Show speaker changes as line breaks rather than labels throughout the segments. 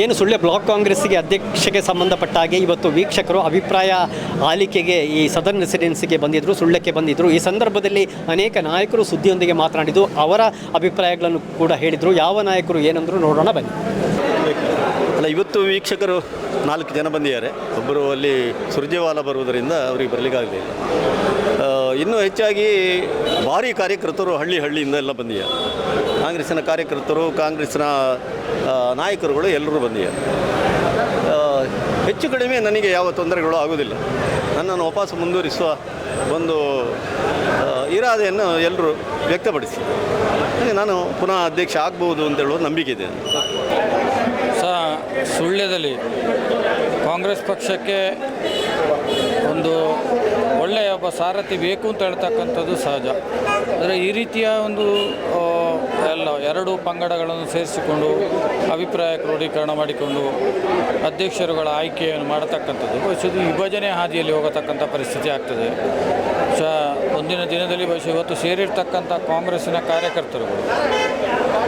ಏನು ಸುಳ್ಯ ಬ್ಲಾಕ್ ಕಾಂಗ್ರೆಸ್ಸಿಗೆ ಅಧ್ಯಕ್ಷಕ್ಕೆ ಸಂಬಂಧಪಟ್ಟ ಹಾಗೆ ಇವತ್ತು ವೀಕ್ಷಕರು ಅಭಿಪ್ರಾಯ ಆಲಿಕೆಗೆ ಈ ಸದರ್ನ್ ರೆಸಿಡೆನ್ಸಿಗೆ ಬಂದಿದ್ದರು ಸುಳ್ಯಕ್ಕೆ ಬಂದಿದ್ದರು ಈ ಸಂದರ್ಭದಲ್ಲಿ ಅನೇಕ ನಾಯಕರು ಸುದ್ದಿಯೊಂದಿಗೆ ಮಾತನಾಡಿದ್ದು ಅವರ ಅಭಿಪ್ರಾಯಗಳನ್ನು ಕೂಡ ಹೇಳಿದರು. ಯಾವ ನಾಯಕರು ಏನಂದ್ರು ನೋಡೋಣ ಬನ್ನಿ.
ಅಲ್ಲ ಇವತ್ತು ವೀಕ್ಷಕರು ನಾಲ್ಕು ಜನ ಬಂದಿದ್ದಾರೆ. ಒಬ್ಬರು ಅಲ್ಲಿ ಸುರ್ಜೇವಾಲ ಬರುವುದರಿಂದ ಅವರಿಗೆ ಬರಲಿಕ್ಕಾಗಲಿಲ್ಲ. ಇನ್ನೂ ಹೆಚ್ಚಾಗಿ ಭಾರಿ ಕಾರ್ಯಕರ್ತರು ಹಳ್ಳಿ ಹಳ್ಳಿಯಿಂದ ಎಲ್ಲ ಬಂದಿದ್ದಾರೆ. ಕಾಂಗ್ರೆಸ್ಸಿನ ಕಾರ್ಯಕರ್ತರು ಕಾಂಗ್ರೆಸ್ಸಿನ ಆ, ನಾಯಕರುಗಳು ಎಲ್ಲರೂ ಬಂದಿದ್ದಾರೆ. ಹೆಚ್ಚು ಕಡಿಮೆ ನನಗೆ ಯಾವ ತೊಂದರೆಗಳು ಆಗೋದಿಲ್ಲ ನನ್ನನ್ನು ವಾಪಸ್ ಮುಂದುವರಿಸುವ ಒಂದು ಇರಾದೆಯನ್ನು ಎಲ್ಲರೂ ವ್ಯಕ್ತಪಡಿಸಿ. ನಾನು ಪುನಃ ಅಧ್ಯಕ್ಷ ಆಗ್ಬೋದು ಅಂತ ಹೇಳುವ ನಂಬಿಕೆ ಇದೆ.
ಸಹ ಸುಳ್ಯದಲ್ಲಿ ಕಾಂಗ್ರೆಸ್ ಪಕ್ಷಕ್ಕೆ ಒಂದು ಒಳ್ಳೆಯ ಒಬ್ಬ ಸಾರಥಿ ಬೇಕು ಅಂತ ಹೇಳ್ತಕ್ಕಂಥದ್ದು ಸಹಜ. ಅಂದರೆ ಈ ರೀತಿಯ ಒಂದು ಎಲ್ಲ ಎರಡು ಪಂಗಡಗಳನ್ನು ಸೇರಿಸಿಕೊಂಡು ಅಭಿಪ್ರಾಯ ಕ್ರೋಢೀಕರಣ ಮಾಡಿಕೊಂಡು ಅಧ್ಯಕ್ಷರುಗಳ ಆಯ್ಕೆಯನ್ನು ಮಾಡತಕ್ಕಂಥದ್ದು. ಇದು ವಿಭಜನೆ ಹಾದಿಯಲ್ಲಿ ಹೋಗತಕ್ಕಂಥ ಪರಿಸ್ಥಿತಿ ಆಗ್ತದೆ. ಸ ಮುಂದಿನ ದಿನದಲ್ಲಿ ಬಹುಶಃ ಇವತ್ತು ಸೇರಿರ್ತಕ್ಕಂಥ ಕಾಂಗ್ರೆಸ್ಸಿನ ಕಾರ್ಯಕರ್ತರುಗಳು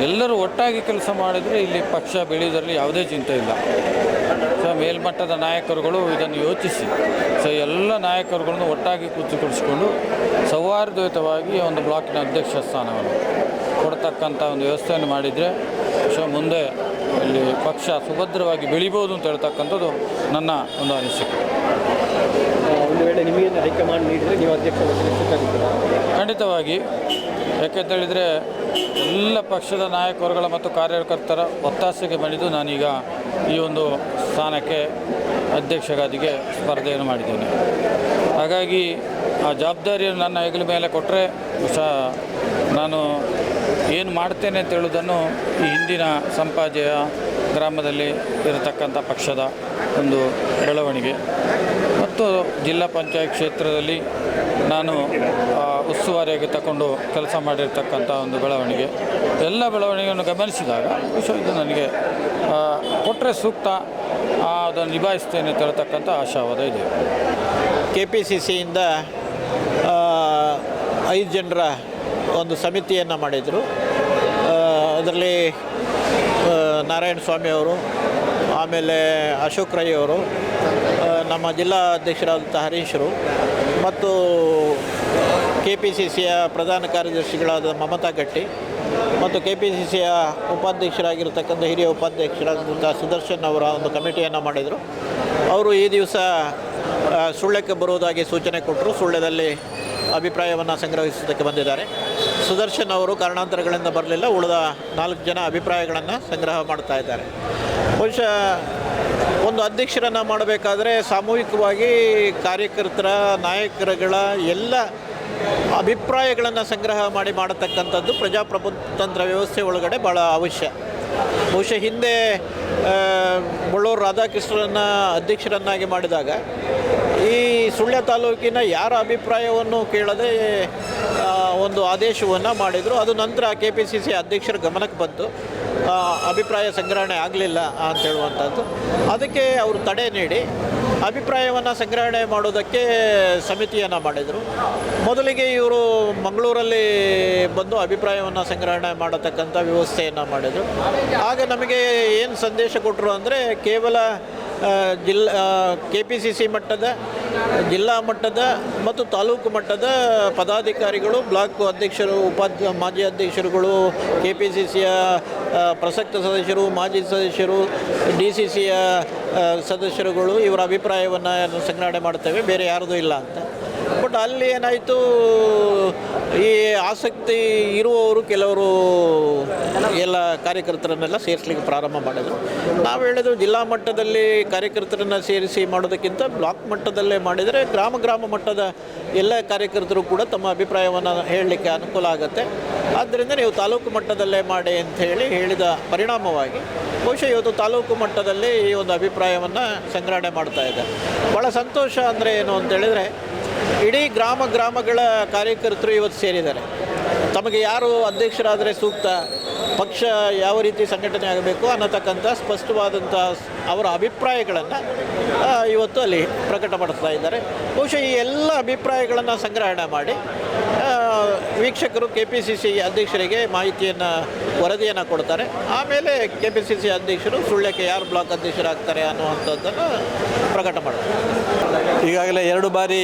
ಎಲ್ಲರೂ ಒಟ್ಟಾಗಿ ಕೆಲಸ ಮಾಡಿದರೆ ಇಲ್ಲಿ ಪಕ್ಷ ಬೆಳೆಯುವುದರಲ್ಲಿ ಯಾವುದೇ ಚಿಂತೆ ಇಲ್ಲ. ಸೊ ಮೇಲ್ಮಟ್ಟದ ನಾಯಕರುಗಳು ಇದನ್ನು ಯೋಚಿಸಿ. ಸೊ ಎಲ್ಲ ನಾಯಕರುಗಳನ್ನು ಒಟ್ಟಾಗಿ ಕೂತುಕೊಳಿಸಿಕೊಂಡು ಸೌಹಾರ್ದಯುತವಾಗಿ ಒಂದು ಬ್ಲಾಕಿನ ಅಧ್ಯಕ್ಷ ಸ್ಥಾನವನ್ನು ಕೊಡ್ತಕ್ಕಂಥ ಒಂದು ವ್ಯವಸ್ಥೆಯನ್ನು ಮಾಡಿದರೆ ಸೊ ಮುಂದೆ ಇಲ್ಲಿ ಪಕ್ಷ ಸುಭದ್ರವಾಗಿ ಬೆಳಿಬೋದು ಅಂತ ಹೇಳ್ತಕ್ಕಂಥದ್ದು ನನ್ನ ಒಂದು ಅನಿಸಿಕೆ.
ಒಂದು ವೇಳೆ ನಿಮಗೆ ಹೈಕಮಾಂಡ್ ನೀಡಿದರೆ ನೀವು ಅಧ್ಯಕ್ಷ
ಖಂಡಿತವಾಗಿ. ಯಾಕೆಂತೇಳಿದರೆ ಎಲ್ಲ ಪಕ್ಷದ ನಾಯಕರುಗಳ ಮತ್ತು ಕಾರ್ಯಕರ್ತರ ಒತ್ತಾಸೆಗೆ ಬಂದಿದ್ದು ನಾನೀಗ ಈ ಒಂದು ಸ್ಥಾನಕ್ಕೆ ಅಧ್ಯಕ್ಷಗಾದಿಗೆ ಸ್ಪರ್ಧೆಯನ್ನು ಮಾಡಿದ್ದೇನೆ. ಹಾಗಾಗಿ ಆ ಜವಾಬ್ದಾರಿಯನ್ನು ನನ್ನ ಹೆಗಲ ಮೇಲೆ ಕೊಟ್ಟರೆ ಸಹ ನಾನು ಏನು ಮಾಡ್ತೇನೆ ಅಂತ ಹೇಳೋದನ್ನು ಈ ಹಿಂದಿನ ಸಂಪಾಜೆಯ ಗ್ರಾಮದಲ್ಲಿ ಇರತಕ್ಕಂಥ ಪಕ್ಷದ ಒಂದು ಬೆಳವಣಿಗೆ. ಮತ್ತು ಜಿಲ್ಲಾ ಪಂಚಾಯತ್ ಕ್ಷೇತ್ರದಲ್ಲಿ ನಾನು ಉಸ್ತುವಾರಿಯಾಗಿ ತಗೊಂಡು ಕೆಲಸ ಮಾಡಿರ್ತಕ್ಕಂಥ ಒಂದು ಬೆಳವಣಿಗೆ. ಎಲ್ಲ ಬೆಳವಣಿಗೆಯನ್ನು ಗಮನಿಸಿದಾಗ ಇದು ನನಗೆ ಕೊಟ್ಟರೆ ಸೂಕ್ತ ಅದನ್ನು ನಿಭಾಯಿಸ್ತೇನೆ ಅಂತ ಹೇಳ್ತಕ್ಕಂಥ ಆಶಾವಾದ ಇದೆ.
ಕೆ ಪಿ ಸಿ ಸಿಯಿಂದ ಐದು ಜನರ ಒಂದು ಸಮಿತಿಯನ್ನು ಮಾಡಿದರು. ಅದರಲ್ಲಿ ನಾರಾಯಣ ಸ್ವಾಮಿ ಅವರು, ಆಮೇಲೆ ಅಶೋಕ್ ರೈ ಅವರು ನಮ್ಮ ಜಿಲ್ಲಾ ಅಧ್ಯಕ್ಷರಾದಂಥ ಹರೀಶರು, ಮತ್ತು ಕೆ ಪಿ ಸಿ ಸಿಯ ಪ್ರಧಾನ ಕಾರ್ಯದರ್ಶಿಗಳಾದ ಮಮತಾ ಗಟ್ಟಿ ಮತ್ತು ಕೆ ಪಿ ಸಿ ಸಿಯ ಉಪಾಧ್ಯಕ್ಷರಾಗಿರ್ತಕ್ಕಂಥ ಹಿರಿಯ ಉಪಾಧ್ಯಕ್ಷರಾದಂಥ ಸುದರ್ಶನ್ ಅವರ ಒಂದು ಕಮಿಟಿಯನ್ನು ಮಾಡಿದರು. ಅವರು ಈ ದಿವಸ ಸುಳ್ಯಕ್ಕೆ ಬರುವುದಾಗಿ ಸೂಚನೆ ಕೊಟ್ಟರು ಸುಳ್ಯದಲ್ಲಿ ಅಭಿಪ್ರಾಯವನ್ನು ಸಂಗ್ರಹಿಸೋದಕ್ಕೆ ಬಂದಿದ್ದಾರೆ. ಸುದರ್ಶನ್ ಅವರು ಕಾರಣಾಂತರಗಳಿಂದ ಬರಲಿಲ್ಲ. ಉಳಿದ ನಾಲ್ಕು ಜನ ಅಭಿಪ್ರಾಯಗಳನ್ನು ಸಂಗ್ರಹ ಮಾಡ್ತಾ ಇದ್ದಾರೆ. ಬಹುಶಃ ಒಂದು ಅಧ್ಯಕ್ಷರನ್ನು ಮಾಡಬೇಕಾದ್ರೆ ಸಾಮೂಹಿಕವಾಗಿ ಕಾರ್ಯಕರ್ತರ, ನಾಯಕರುಗಳ ಎಲ್ಲ ಅಭಿಪ್ರಾಯಗಳನ್ನು ಸಂಗ್ರಹ ಮಾಡಿ ಮಾಡತಕ್ಕಂಥದ್ದು ಪ್ರಜಾಪ್ರಭುತಂತ್ರ ವ್ಯವಸ್ಥೆ ಒಳಗಡೆ ಭಾಳ ಅವಶ್ಯ. ಬಹುಶಃ ಹಿಂದೆ ಬಳ್ಳೂರು ರಾಧಾಕೃಷ್ಣರನ್ನು ಅಧ್ಯಕ್ಷರನ್ನಾಗಿ ಮಾಡಿದಾಗ ಈ ಸುಳ್ಯ ತಾಲೂಕಿನ ಯಾರ ಅಭಿಪ್ರಾಯವನ್ನು ಕೇಳದೆ ಒಂದು ಆದೇಶವನ್ನು ಮಾಡಿದರು. ಅದು ನಂತರ ಕೆ ಪಿ ಸಿ ಸಿ ಅಧ್ಯಕ್ಷರ ಗಮನಕ್ಕೆ ಬಂತು. ಅಭಿಪ್ರಾಯ ಸಂಗ್ರಹಣೆ ಆಗಲಿಲ್ಲ ಅಂತ ಹೇಳುವಂಥದ್ದು. ಅದಕ್ಕೆ ಅವರು ತಡೆ ನೀಡಿ. ಅಭಿಪ್ರಾಯವನ್ನು ಸಂಗ್ರಹಣೆ ಮಾಡೋದಕ್ಕೆ ಸಮಿತಿಯನ್ನು ಮಾಡಿದರು. ಮೊದಲಿಗೆ ಇವರು ಮಂಗಳೂರಲ್ಲಿ ಬಂದು ಅಭಿಪ್ರಾಯವನ್ನು ಸಂಗ್ರಹಣೆ ಮಾಡತಕ್ಕಂಥ ವ್ಯವಸ್ಥೆಯನ್ನು ಮಾಡಿದರು. ಆಗ ನಮಗೆ ಏನು ಸಂದೇಶ ಕೊಟ್ಟರು ಅಂದರೆ, ಕೇವಲ ಜಿಲ್ಲಾ ಕೆ ಪಿ ಸಿ ಸಿ ಮಟ್ಟದ, ಜಿಲ್ಲಾ ಮಟ್ಟದ ಮತ್ತು ತಾಲೂಕು ಮಟ್ಟದ ಪದಾಧಿಕಾರಿಗಳು, ಬ್ಲಾಕ್ ಅಧ್ಯಕ್ಷರು, ಉಪಾಧ್ಯ, ಮಾಜಿ ಅಧ್ಯಕ್ಷರುಗಳು ಕೆ ಪಿ ಸಿ ಸಿಯ ಪ್ರಸಕ್ತ ಸದಸ್ಯರು, ಮಾಜಿ ಸದಸ್ಯರು ಡಿ ಸಿ ಸಿಯ ಸದಸ್ಯರುಗಳು ಇವರ ಅಭಿಪ್ರಾಯವನ್ನು ಸಂಗ್ರಹಣೆ ಮಾಡ್ತೇವೆ. ಬೇರೆ ಯಾರದೂ ಇಲ್ಲ ಅಂತ. ಬಟ್ ಅಲ್ಲಿ ಏನಾಯಿತು ಈ ಆಸಕ್ತಿ ಇರುವವರು ಕೆಲವರು ಎಲ್ಲ ಕಾರ್ಯಕರ್ತರನ್ನೆಲ್ಲ ಸೇರಿಸ್ಲಿಕ್ಕೆ ಪ್ರಾರಂಭ ಮಾಡಿದರು. ನಾವು ಹೇಳಿದ್ರು ಜಿಲ್ಲಾ ಮಟ್ಟದಲ್ಲಿ ಕಾರ್ಯಕರ್ತರನ್ನು ಸೇರಿಸಿ ಮಾಡೋದಕ್ಕಿಂತ ಬ್ಲಾಕ್ ಮಟ್ಟದಲ್ಲೇ ಮಾಡಿದರೆ ಗ್ರಾಮ ಗ್ರಾಮ ಮಟ್ಟದ ಎಲ್ಲ ಕಾರ್ಯಕರ್ತರು ಕೂಡ ತಮ್ಮ ಅಭಿಪ್ರಾಯವನ್ನು ಹೇಳಲಿಕ್ಕೆ ಅನುಕೂಲ ಆಗುತ್ತೆ. ಆದ್ದರಿಂದ ನೀವು ತಾಲೂಕು ಮಟ್ಟದಲ್ಲೇ ಮಾಡಿ ಅಂತ ಹೇಳಿ ಹೇಳಿದ ಪರಿಣಾಮವಾಗಿ ಬಹುಶಃ ಇವತ್ತು ತಾಲೂಕು ಮಟ್ಟದಲ್ಲಿ ಈ ಒಂದು ಅಭಿಪ್ರಾಯವನ್ನು ಸಂಗ್ರಹಣೆ ಮಾಡ್ತಾ ಇದೆ. ಭಾಳ ಸಂತೋಷ ಅಂದರೆ ಏನು ಅಂತ ಹೇಳಿದರೆ ಇಡೀ ಗ್ರಾಮ ಗ್ರಾಮಗಳ ಕಾರ್ಯಕರ್ತರು ಇವತ್ತು ಸೇರಿದ್ದಾರೆ. ತಮಗೆ ಯಾರು ಅಧ್ಯಕ್ಷರಾದರೆ ಸೂಕ್ತ, ಪಕ್ಷ ಯಾವ ರೀತಿ ಸಂಘಟನೆ ಆಗಬೇಕು ಅನ್ನತಕ್ಕಂಥ ಸ್ಪಷ್ಟವಾದಂಥ ಅವರ ಅಭಿಪ್ರಾಯಗಳನ್ನು ಇವತ್ತು ಅಲ್ಲಿ ಪ್ರಕಟಪಡಿಸ್ತಾ ಇದ್ದಾರೆ. ಬಹುಶಃ ಈ ಎಲ್ಲ ಅಭಿಪ್ರಾಯಗಳನ್ನು ಸಂಗ್ರಹಣೆ ಮಾಡಿ ವೀಕ್ಷಕರು ಕೆ ಪಿ ಸಿ ಸಿ ಅಧ್ಯಕ್ಷರಿಗೆ ಮಾಹಿತಿಯನ್ನು, ವರದಿಯನ್ನು ಕೊಡ್ತಾರೆ. ಆಮೇಲೆ ಕೆ ಪಿ ಸಿ ಸಿ ಅಧ್ಯಕ್ಷರು ಸುಳ್ಯಕ್ಕೆ ಯಾರು ಬ್ಲಾಕ್ ಅಧ್ಯಕ್ಷರಾಗ್ತಾರೆ ಅನ್ನುವಂಥದ್ದನ್ನು ಪ್ರಕಟ ಮಾಡ್ತಾರೆ.
ಈಗಾಗಲೇ ಎರಡು ಬಾರಿ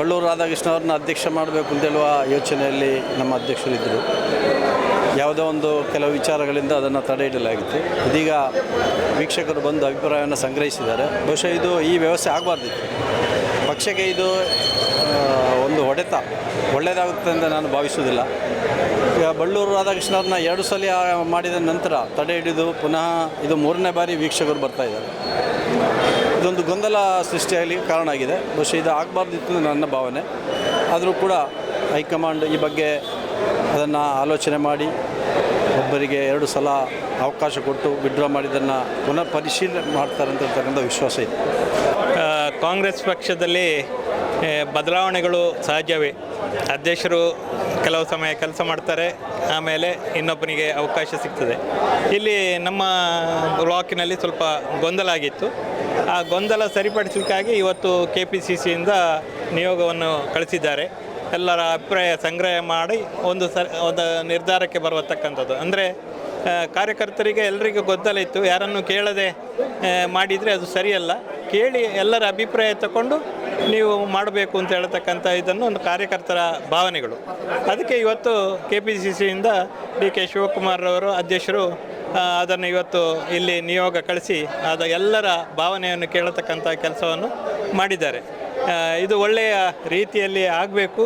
ಬಳ್ಳೂರು ರಾಧಾಕೃಷ್ಣ ಅವ್ರನ್ನ ಅಧ್ಯಕ್ಷ ಮಾಡಬೇಕು ಅಂತೇಳುವ ಯೋಚನೆಯಲ್ಲಿ ನಮ್ಮ ಅಧ್ಯಕ್ಷರಿದ್ದರು. ಯಾವುದೋ ಒಂದು ಕೆಲವು ವಿಚಾರಗಳಿಂದ ಅದನ್ನು ತಡೆ ಇಡಲಾಗಿತ್ತು. ಇದೀಗ ವೀಕ್ಷಕರು ಬಂದು ಅಭಿಪ್ರಾಯವನ್ನು ಸಂಗ್ರಹಿಸಿದ್ದಾರೆ. ಬಹುಶಃ ಇದು ಈ ವ್ಯವಸ್ಥೆ ಆಗಬಾರ್ದಿತ್ತು. ಪಕ್ಷಕ್ಕೆ ಇದು ಒಂದು ಹೊಡೆತ. ಒಳ್ಳೆಯದಾಗುತ್ತೆ ಅಂತ ನಾನು ಭಾವಿಸುವುದಿಲ್ಲ. ಈಗ ಬಳ್ಳೂರು ರಾಧಾಕೃಷ್ಣ ಅವ್ರನ್ನ ಎರಡು ಸಲ ಮಾಡಿದ ನಂತರ ತಡೆ ಹಿಡಿದು ಪುನಃ ಇದು ಮೂರನೇ ಬಾರಿ ವೀಕ್ಷಕರು ಬರ್ತಾ ಇದ್ದಾರೆ. ಇದೊಂದು ಗೊಂದಲ ಸೃಷ್ಟಿಯಾಗಲಿ ಕಾರಣ ಆಗಿದೆ. ಬಹುಶಃ ಇದು ಆಗಬಾರ್ದಿತ್ತು ನನ್ನ ಭಾವನೆ. ಆದರೂ ಕೂಡ ಹೈಕಮಾಂಡ್ ಈ ಬಗ್ಗೆ ಅದನ್ನು ಆಲೋಚನೆ ಮಾಡಿ, ಒಬ್ಬರಿಗೆ ಎರಡು ಸಲ ಅವಕಾಶ ಕೊಟ್ಟು ವಿಡ್ರಾ ಮಾಡಿದ್ದನ್ನು ಪುನಃ ಪರಿಶೀಲನೆ ಮಾಡ್ತಾರೆ ಅಂತ ವಿಶ್ವಾಸ ಇದೆ.
ಕಾಂಗ್ರೆಸ್ ಪಕ್ಷದಲ್ಲಿ ಬದಲಾವಣೆಗಳು ಸಹಜವೇ. ಅಧ್ಯಕ್ಷರು ಕೆಲವು ಸಮಯ ಕೆಲಸ ಮಾಡ್ತಾರೆ, ಆಮೇಲೆ ಇನ್ನೊಬ್ಬನಿಗೆ ಅವಕಾಶ ಸಿಗ್ತದೆ. ಇಲ್ಲಿ ನಮ್ಮ ಬ್ಲಾಕಿನಲ್ಲಿ ಸ್ವಲ್ಪ ಗೊಂದಲ ಆಗಿತ್ತು. ಆ ಗೊಂದಲ ಸರಿಪಡಿಸಲಿಕ್ಕಾಗಿ ಇವತ್ತು ಕೆ ಪಿ ಸಿ ಸಿಯಿಂದ ನಿಯೋಗವನ್ನು ಕಳಿಸಿದ್ದಾರೆ. ಎಲ್ಲರ ಅಭಿಪ್ರಾಯ ಸಂಗ್ರಹ ಮಾಡಿ ಒಂದು ಸ ಒಂದು ನಿರ್ಧಾರಕ್ಕೆ ಬರತಕ್ಕಂಥದ್ದು ಅಂದರೆ ಕಾರ್ಯಕರ್ತರಿಗೆ ಎಲ್ಲರಿಗೂ ಗೊಂದಲ ಇತ್ತು. ಯಾರನ್ನು ಕೇಳದೆ ಮಾಡಿದರೆ ಅದು ಸರಿಯಲ್ಲ. ಕೇಳಿ ಎಲ್ಲರ ಅಭಿಪ್ರಾಯ ತಗೊಂಡು ನೀವು ಮಾಡಬೇಕು ಅಂತ ಹೇಳ್ತಕ್ಕಂಥ ಇದನ್ನು ಒಂದು ಕಾರ್ಯಕರ್ತರ ಭಾವನೆಗಳು. ಅದಕ್ಕೆ ಇವತ್ತು ಕೆ ಪಿ ಸಿ ಸಿಯಿಂದ ಡಿ ಕೆ ಶಿವಕುಮಾರ್ ಅವರು ಅಧ್ಯಕ್ಷರು ಅದನ್ನು ಇವತ್ತು ಇಲ್ಲಿ ನಿಯೋಗ ಕಳಿಸಿ ಅದ ಎಲ್ಲರ ಭಾವನೆಯನ್ನು ಕೇಳತಕ್ಕಂಥ ಕೆಲಸವನ್ನು ಮಾಡಿದ್ದಾರೆ. ಇದು ಒಳ್ಳೆಯ ರೀತಿಯಲ್ಲಿ ಆಗಬೇಕು.